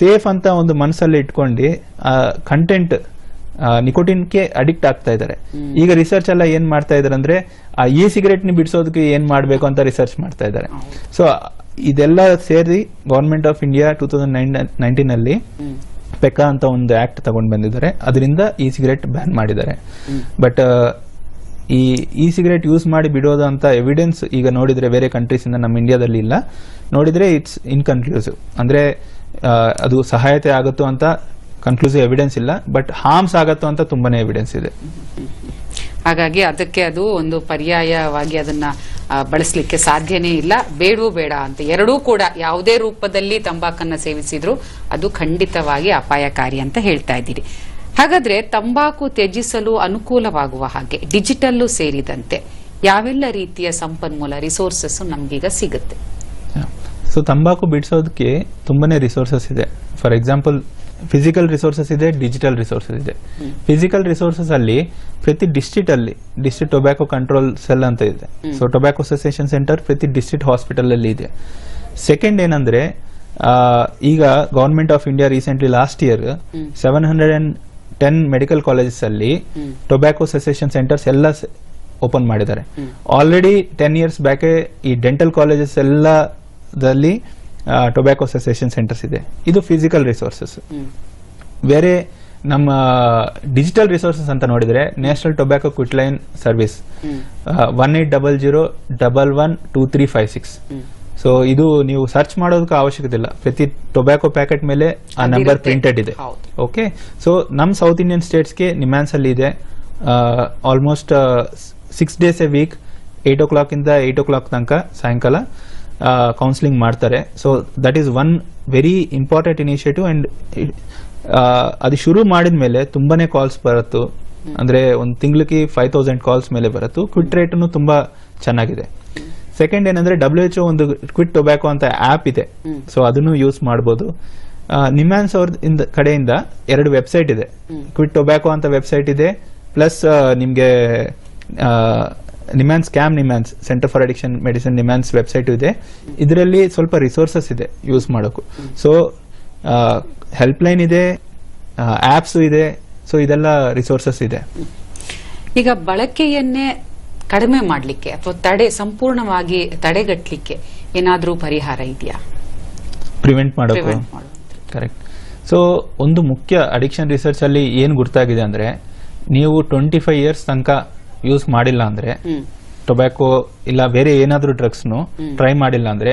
ಸೇಫ್ ಅಂತ ಒಂದು ಮನಸ್ಸಲ್ಲಿ ಇಟ್ಕೊಂಡು, ಆ ಕಂಟೆಂಟ್ ನಿಕೋಟಿನ್ಗೆ ಅಡಿಕ್ಟ್ ಆಗ್ತಾ ಇದ್ದಾರೆ. ಈಗ ರಿಸರ್ಚ್ ಎಲ್ಲ ಏನ್ ಮಾಡ್ತಾ ಇದಾರೆ ಅಂದ್ರೆ ಆ ಈ ಸಿಗರೇಟ್ ನಿ ಬಿಡಿಸೋದಕ್ಕೆ ಏನ್ ಮಾಡ್ಬೇಕು ಅಂತ ರಿಸರ್ಚ್ ಮಾಡ್ತಾ ಇದ್ದಾರೆ. ಸೊ ಇದೆಲ್ಲ ಸೇರಿ government of India two thousand nine nineteen ಅಲ್ಲಿ ಪೆಕ್ಕ ಅಂತ ಒಂದು ಆಕ್ಟ್ ತಗೊಂಡ್ ಬಂದಿದ್ದಾರೆ. ಅದರಿಂದ ಈ ಸಿಗರೇಟ್ ಬ್ಯಾನ್ ಮಾಡಿದ್ದಾರೆ ಬಟ್ ಈ ಇ ಸಿಗರೇಟ್ ಯೂಸ್ ಮಾಡಿ ಬಿಡೋದು ಅಂತ ಎವಿಡೆನ್ಸ್ ಈಗ ನೋಡಿದ್ರೆ ಬೇರೆ ಕಂಟ್ರೀಸ್ ಇಂದ ನಮ್ಮ ಇಂಡಿಯಾದಲ್ಲಿ ಇಲ್ಲ. ನೋಡಿದ್ರೆ ಇಟ್ಸ್ ಇನ್ಕನ್ಕ್ಲೂಸಿವ್ ಅಂದ್ರೆ ಅದು ಸಹಾಯತೆ ಆಗುತ್ತೋ ಅಂತ ಕನ್ಕ್ಲೂಸಿವ್ ಎವಿಡೆನ್ಸ್ ಇಲ್ಲ ಬಟ್ ಹಾರ್ಮ್ಸ್ ಆಗತ್ತೋ ಅಂತ ತುಂಬಾನೇ ಎವಿಡೆನ್ಸ್ ಇದೆ. ಹಾಗಾಗಿ ಅದಕ್ಕೆ ಅದು ಒಂದು ಪರ್ಯಾಯವಾಗಿ ಅದನ್ನ ಬಳಸಲಿಕ್ಕೆ ಸಾಧ್ಯನೇ ಇಲ್ಲ. ಬೇಡವೂ ಬೇಡ ಅಂತ. ಎರಡೂ ಕೂಡ ಯಾವುದೇ ರೂಪದಲ್ಲಿ ತಂಬಾಕನ್ನ ಸೇವಿಸಿದ್ರು ಅದು ಖಂಡಿತವಾಗಿ ಅಪಾಯಕಾರಿ ಅಂತ ಹೇಳ್ತಾ ಇದ್ದೀರಿ. ಹಾಗಾದ್ರೆ ತಂಬಾಕು ತ್ಯಜಿಸಲು ಅನುಕೂಲವಾಗುವ ಹಾಗೆ ಡಿಜಿಟಲ್ಲೂ ಸೇರಿದಂತೆ ಯಾವೆಲ್ಲ ರೀತಿಯ ಸಂಪನ್ಮೂಲ ರಿಸೋರ್ಸಸ್ ನಮ್ಗೀಗ ಸಿಗುತ್ತೆ? ಸೊ ತಂಬಾಕು ಬಿಡಿಸೋದಕ್ಕೆ ತುಂಬಾನೇ ರಿಸೋರ್ಸಸ್ ಇದೆ. ಫಾರ್ ಎಕ್ಸಾಂಪಲ್ ಫಿಸಿಕಲ್ ರಿಸೋರ್ಸಸ್ ಇದೆ ಡಿಜಿಟಲ್ ರಿಸೋರ್ಸಸ್ ಇದೆ. ಫಿಸಿಕಲ್ ರಿಸೋರ್ಸಸ್ ಅಲ್ಲಿ ಪ್ರತಿ ಡಿಸ್ಟ್ರಿಕ್ಟ್ ಅಲ್ಲಿ ಡಿಸ್ಟ್ರಿಕ್ಟ್ ಟೊಬ್ಯಾಕೋ ಕಂಟ್ರೋಲ್ ಸೆಲ್ ಅಂತ ಇದೆ. ಸೊ ಟೊಬ್ಯಾಕೋ ಅಸೋಸಿಯೇಷನ್ ಸೆಂಟರ್ ಪ್ರತಿ ಡಿಸ್ಟ್ರಿಕ್ಟ್ ಹಾಸ್ಪಿಟಲ್ ಅಲ್ಲಿ ಇದೆ. ಸೆಕೆಂಡ್ ಏನಂದ್ರೆ ಈಗ government of India recently last year seven hundred and ten medical colleges ಅಲ್ಲಿ ಟೊಬ್ಯಾಕೋ ಸೆಸೇಷನ್ ಸೆಂಟರ್ಸ್ ಎಲ್ಲ ಓಪನ್ ಮಾಡಿದ್ದಾರೆ. ಆಲ್ರೆಡಿ ಟೆನ್ ಇಯರ್ಸ್ ಬ್ಯಾಕೆ ಈ ಡೆಂಟಲ್ ಕಾಲೇಜಸ್ ಎಲ್ಲದಲ್ಲಿ ಟೊಬ್ಯಾಕೋ ಸೆಸೇಷನ್ ಸೆಂಟರ್ಸ್ ಇದೆ. ಇದು ಫಿಸಿಕಲ್ ರಿಸೋರ್ಸಸ್ ಬೇರೆ ನಮ್ಮ ಡಿಜಿಟಲ್ ರಿಸೋರ್ಸಸ್ ಅಂತ ನೋಡಿದ್ರೆ national tobacco quit line service. One eight double zero double one two three five six so ಇದು ನೀವು ಸರ್ಚ್ ಮಾಡೋದಕ್ಕೆ ಅವಶ್ಯಕತೆ ಇಲ್ಲ. ಪ್ರತಿ ಟೊಬ್ಯಾಕೋ ಪ್ಯಾಕೆಟ್ ಮೇಲೆ ಆ ನಂಬರ್. ಪ್ರಿಂಟೆಡ್ ಇದೆ. ಓಕೆ ಸೊ ನಮ್ಮ ಸೌತ್ ಇಂಡಿಯನ್ ಸ್ಟೇಟ್ಸ್ಗೆ ನಿಮ್ಯಾನ್ಸ್ ಅಲ್ಲಿ ಇದೆ. Almost six days a week eight o'clock ಇಂದ ಏಟ್ ಓ ಕ್ಲಾಕ್ ತನಕ ಸಾಯಂಕಾಲ. ಕೌನ್ಸಿಲಿಂಗ್ ಮಾಡ್ತಾರೆ. So that is one very important initiative and ಅದು ಶುರು ಮಾಡಿದ ಮೇಲೆ ತುಂಬಾನೇ ಕಾಲ್ಸ್ ಬರತ್ತು. ಅಂದ್ರೆ ಒಂದು ತಿಂಗಳಿಗೆ ಫೈವ್ ತೌಸಂಡ್ ಕಾಲ್ಸ್ ಮೇಲೆ ಬರತ್ತು. ಕ್ವಿಟ್ ರೇಟ್ನು ತುಂಬಾ ಚೆನ್ನಾಗಿದೆ. ಸೆಕೆಂಡ್ ಏನಂದ್ರೆ ಡಬ್ಲ್ಯೂ ಎಚ್ ಒಂದು ಕ್ವಿಟ್ ಟೊಬ್ಯಾಕೋ ಅಂತ ಆಪ್ ಇದೆ. ಸೊ ಅದನ್ನು ಯೂಸ್ ಮಾಡ್ಬೋದು. ನಿಮ್ಯಾನ್ಸ್ ಅವ್ರ ಕಡೆಯಿಂದ ಎರಡು ವೆಬ್ಸೈಟ್ ಇದೆ. ಕ್ವಿಟ್ ಟೊಬ್ಯಾಕೋ ಅಂತ ವೆಬ್ಸೈಟ್ ಇದೆ. ಪ್ಲಸ್ ನಿಮ್ಗೆ NIMHANS CAM NIMHANS centre for addiction medicine NIMHANS website ಇದೆ. ಇದರಲ್ಲಿ ಸ್ವಲ್ಪ ರಿಸೋರ್ಸಸ್ ಇದೆ ಯೂಸ್ ಮಾಡೋಕು. ಸೊ ಹೆಲ್ಪ್ ಲೈನ್ ಇದೆ ಆಪ್ಸ್ ಇದೆ ಸೊ ಇದೆಲ್ಲ ರಿಸೋರ್ಸಸ್ ಇದೆ. ಈಗ ಬಳಕೆಯನ್ನೇ ಕಡಿಮೆ ಮಾಡಲಿಕ್ಕೆ ಅಥವಾ ತಡೆ ಸಂಪೂರ್ಣವಾಗಿ ತಡೆಗಟ್ಟಲಿಕ್ಕೆ ಏನಾದರೂ ಪರಿಹಾರ ಇದೆಯಾ? ಪ್ರಿವೆಂಟ್ ಮಾಡೋಕು. ಕರೆಕ್ಟ್ ಸೊ ಒಂದು ಮುಖ್ಯ ಅಡಿಕ್ಷನ್ ರಿಸರ್ಚ್ ಅಲ್ಲಿ ಏನು ಗೊತ್ತಾಗಿದೆ ಅಂದ್ರೆ ನೀವು ಟ್ವೆಂಟಿ ಫೈವ್ ಇಯರ್ಸ್ ತನಕ ಯೂಸ್ ಮಾಡಿಲ್ಲ ಅಂದ್ರೆ ಟೊಬ್ಯಾಕೋ ಇಲ್ಲ ಬೇರೆ ಏನಾದ್ರೂ ಡ್ರಗ್ಸ್ನು ಟ್ರೈ ಮಾಡಿಲ್ಲ ಅಂದ್ರೆ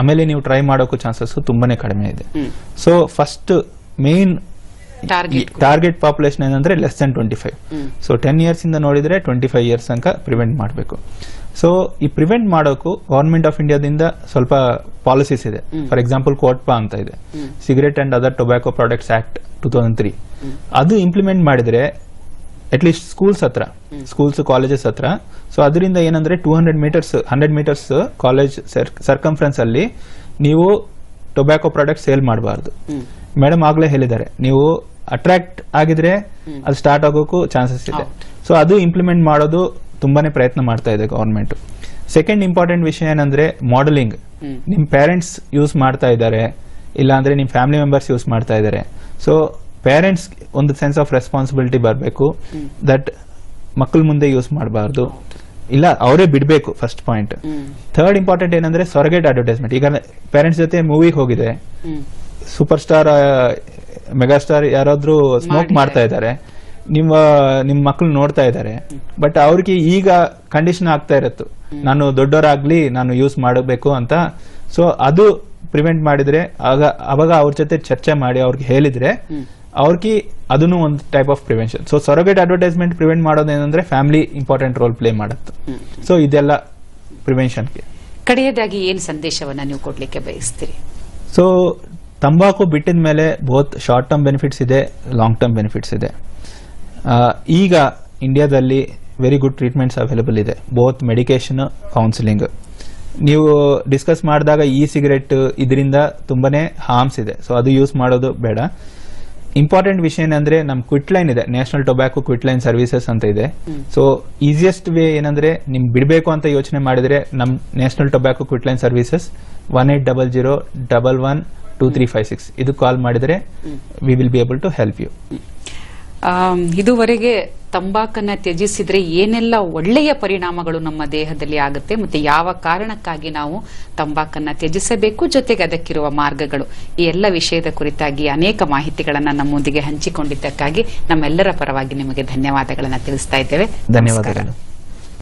ಆಮೇಲೆ ನೀವು ಟ್ರೈ ಮಾಡೋಕ್ಕೂ ಚಾನ್ಸಸ್ ತುಂಬಾನೇ ಕಡಿಮೆ ಇದೆ. So first main target population ಏನಂದ್ರೆ less than twenty five so ten years ಇಂದ ನೋಡಿದ್ರೆ ಟ್ವೆಂಟಿ ಫೈವ್ ಇಯರ್ಸ್ ತನಕ ಪ್ರಿವೆಂಟ್ ಮಾಡಬೇಕು. ಸೊ ಈ ಪ್ರಿವೆಂಟ್ ಮಾಡೋಕು ಗವರ್ಮೆಂಟ್ ಆಫ್ ಇಂಡಿಯಾದಿಂದ ಸ್ವಲ್ಪ ಪಾಲಿಸೀಸ್ ಇದೆ. ಫಾರ್ ಎಕ್ಸಾಂಪಲ್ ಕೋಟ್ಪಾ ಅಂತ ಇದೆ. Cigarette and other tobacco products act two thousand three ಅದು ಇಂಪ್ಲಿಮೆಂಟ್ ಮಾಡಿದ್ರೆ ಅಟ್ಲೀಸ್ಟ್ ಸ್ಕೂಲ್ಸ್ ಹತ್ರ. ಸ್ಕೂಲ್ಸ್ ಕಾಲೇಜಸ್ ಹತ್ರ. ಸೊ ಅದರಿಂದ ಏನಂದ್ರೆ two hundred metres hundred metres college circumference ಅಲ್ಲಿ ನೀವು ಟೊಬ್ಯಾಕೋ ಪ್ರಾಡಕ್ಟ್ ಸೇಲ್ ಮಾಡಬಾರ್ದು. ಮೇಡಮ್ ಆಗ್ಲೇ ಹೇಳಿದ್ದಾರೆ. ನೀವು ಅಟ್ರಾಕ್ಟ್ ಆಗಿದ್ರೆ ಅದು ಸ್ಟಾರ್ಟ್ ಆಗೋಕ್ಕೂ ಚಾನ್ಸಸ್ ಇದೆ. ಸೊ ಅದು ಇಂಪ್ಲಿಮೆಂಟ್ ಮಾಡೋದು ತುಂಬಾನೇ ಪ್ರಯತ್ನ ಮಾಡ್ತಾ ಇದೆ ಗವರ್ಮೆಂಟ್ ಸೆಕೆಂಡ್ ಇಂಪಾರ್ಟೆಂಟ್ ವಿಷಯ ಏನಂದ್ರೆ ಮಾಡೆಲಿಂಗ್ ನಿಮ್ಮ ನಿಮ್ ಪೇರೆಂಟ್ಸ್ ಯೂಸ್ ಮಾಡ್ತಾ ಇದ್ದಾರೆ. ಇಲ್ಲಾಂದ್ರೆ ನಿಮ್ಮ ನಿಮ್ ಫ್ಯಾಮಿಲಿ ಮೆಂಬರ್ಸ್ ಯೂಸ್ ಮಾಡ್ತಾ ಇದ್ದಾರೆ. ಸೊ ಪೇರೆಂಟ್ಸ್ ಒಂದು ಸೆನ್ಸ್ ಆಫ್ ರೆಸ್ಪಾನ್ಸಿಬಿಲಿಟಿ ಬರಬೇಕು ದಟ್ ಮಕ್ಕಳ ಮುಂದೆ ಯೂಸ್ ಮಾಡಬಾರ್ದು. ಇಲ್ಲ ಅವರೇ ಬಿಡಬೇಕು ಫಸ್ಟ್ ಪಾಯಿಂಟ್ ಥರ್ಡ್ ಇಂಪಾರ್ಟೆಂಟ್ ಏನಂದ್ರೆ ಸೊರಗೇಟ್ ಅಡ್ವರ್ಟೈಸ್ಮೆಂಟ್ ಈಗ ಪೇರೆಂಟ್ಸ್ ಜೊತೆ ಮೂವಿಗೆ ಹೋಗಿದೆ. ಸೂಪರ್ ಸ್ಟಾರ್ ಮೆಗಾಸ್ಟಾರ್ ಯಾರಾದ್ರೂ ಸ್ಮೋಕ್. ಮಾಡ್ತಾ ಇದ್ದಾರೆ. ನಿಮ್ಮ ನಿಮ್ಮ ಮಕ್ಕಳು ನೋಡ್ತಾ ಇದ್ದಾರೆ. ಬಟ್ ಅವ್ರಿಗೆ ಈಗ ಕಂಡೀಷನ್ ಆಗ್ತಾ ಇರತ್ತು. ನಾನು ದೊಡ್ಡವರಾಗ್ಲಿ ನಾನು ಯೂಸ್ ಮಾಡಬೇಕು ಅಂತ. ಸೊ ಅದು ಪ್ರಿವೆಂಟ್ ಮಾಡಿದ್ರೆ ಆಗ ಅವಾಗ ಅವ್ರ ಜೊತೆ ಚರ್ಚೆ ಮಾಡಿ ಅವ್ರಿಗೆ ಹೇಳಿದ್ರೆ. ಅವ್ರಿಗೆ ಅದನ್ನು ಒಂದು type of prevention so surrogate advertisement prevent ಮಾಡೋದೇನಂದ್ರೆ family important role play ಮಾಡುತ್ತೆ ಸೊ ಇದೆಲ್ಲ ಪ್ರಿವೆನ್ಷನ್ಗೆ ಕಡೆಯದಾಗಿ ಏನು ಸಂದೇಶವನ್ನ ನೀವು ಕೊಡ್ಲಿಕ್ಕೆ ಬಯಸ್ತೀರಿ? ಸೊ ತಂಬಾಕು ಬಿಟ್ಟಿದ ಮೇಲೆ ಬೋತ್ ಶಾರ್ಟ್ ಟರ್ಮ್ ಬೆನಿಫಿಟ್ಸ್ ಇದೆ ಲಾಂಗ್ ಟರ್ಮ್ ಬೆನಿಫಿಟ್ಸ್ ಇದೆ. ಈಗ ಇಂಡಿಯಾದಲ್ಲಿ ವೆರಿ ಗುಡ್ ಟ್ರೀಟ್ಮೆಂಟ್ಸ್ ಅವೈಲೇಬಲ್ ಇದೆ. ಬೋತ್ ಮೆಡಿಕೇಶನ್ ಕೌನ್ಸಿಲಿಂಗ್ ನೀವು ಡಿಸ್ಕಸ್ ಮಾಡಿದಾಗ ಇ ಸಿಗರೆಟ್ ಇದರಿಂದ ತುಂಬಾ ಹಾರ್ಮ್ಸ್ ಇದೆ. ಸೊ ಅದು ಯೂಸ್ ಮಾಡೋದು ಬೇಡ. ಇಂಪಾರ್ಟೆಂಟ್ ವಿಷಯ ಏನಂದ್ರೆ ನಮ್ ಕ್ವಿಟ್ ಲೈನ್ ಇದೆ. National tobacco quit line services ಅಂತ ಇದೆ. ಸೊ ಈಸಿಯೆಸ್ಟ್ ವೇ ಏನಂದ್ರೆ ನಿಮ್ ಬಿಡಬೇಕು ಅಂತ ಯೋಚನೆ ಮಾಡಿದ್ರೆ ನಮ್ national tobacco quit line services one eight double zero double one two three five six ಇದು ಕಾಲ್ ಮಾಡಿದ್ರೆ we will be able to help you ಇದುವರೆಗೆ ತಂಬಾಕನ್ನ ತ್ಯಜಿಸಿದ್ರೆ ಏನೆಲ್ಲ ಒಳ್ಳೆಯ ಪರಿಣಾಮಗಳು ನಮ್ಮ ದೇಹದಲ್ಲಿ ಆಗುತ್ತೆ ಮತ್ತೆ ಯಾವ ಕಾರಣಕ್ಕಾಗಿ ನಾವು ತಂಬಾಕನ್ನ ತ್ಯಜಿಸಬೇಕು ಜೊತೆಗೆ ಅದಕ್ಕಿರುವ ಮಾರ್ಗಗಳು. ಈ ಎಲ್ಲ ವಿಷಯದ ಕುರಿತಾಗಿ ಅನೇಕ ಮಾಹಿತಿಗಳನ್ನ ನಮ್ಮೊಂದಿಗೆ ಹಂಚಿಕೊಂಡಿದ್ದಕ್ಕಾಗಿ ನಮ್ಮೆಲ್ಲರ ಪರವಾಗಿ ನಿಮಗೆ ಧನ್ಯವಾದಗಳನ್ನ ತಿಳಿಸ್ತಾ ಇದ್ದೇವೆ. ಧನ್ಯವಾದಗಳು.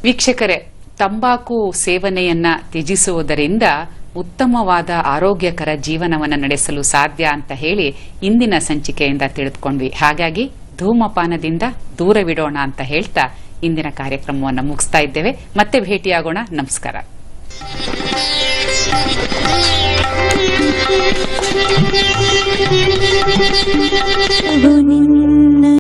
ವೀಕ್ಷಕರೇ ತಂಬಾಕು ಸೇವನೆಯನ್ನ ತ್ಯಜಿಸುವುದರಿಂದ ಉತ್ತಮವಾದ ಆರೋಗ್ಯಕರ ಜೀವನವನ್ನು ನಡೆಸಲು ಸಾಧ್ಯ ಅಂತ ಹೇಳಿ ಇಂದಿನ ಸಂಚಿಕೆಯಿಂದ ತಿಳಿದುಕೊಂಡ್ವಿ. ಹಾಗಾಗಿ ಧೂಮಪಾನದಿಂದ ದೂರವಿಡೋಣ ಅಂತ ಹೇಳ್ತಾ ಇಂದಿನ ಕಾರ್ಯಕ್ರಮವನ್ನು ಮುಗಿಸ್ತಾ ಇದ್ದೇವೆ. ಮತ್ತೆ ಭೇಟಿಯಾಗೋಣ. ನಮಸ್ಕಾರ.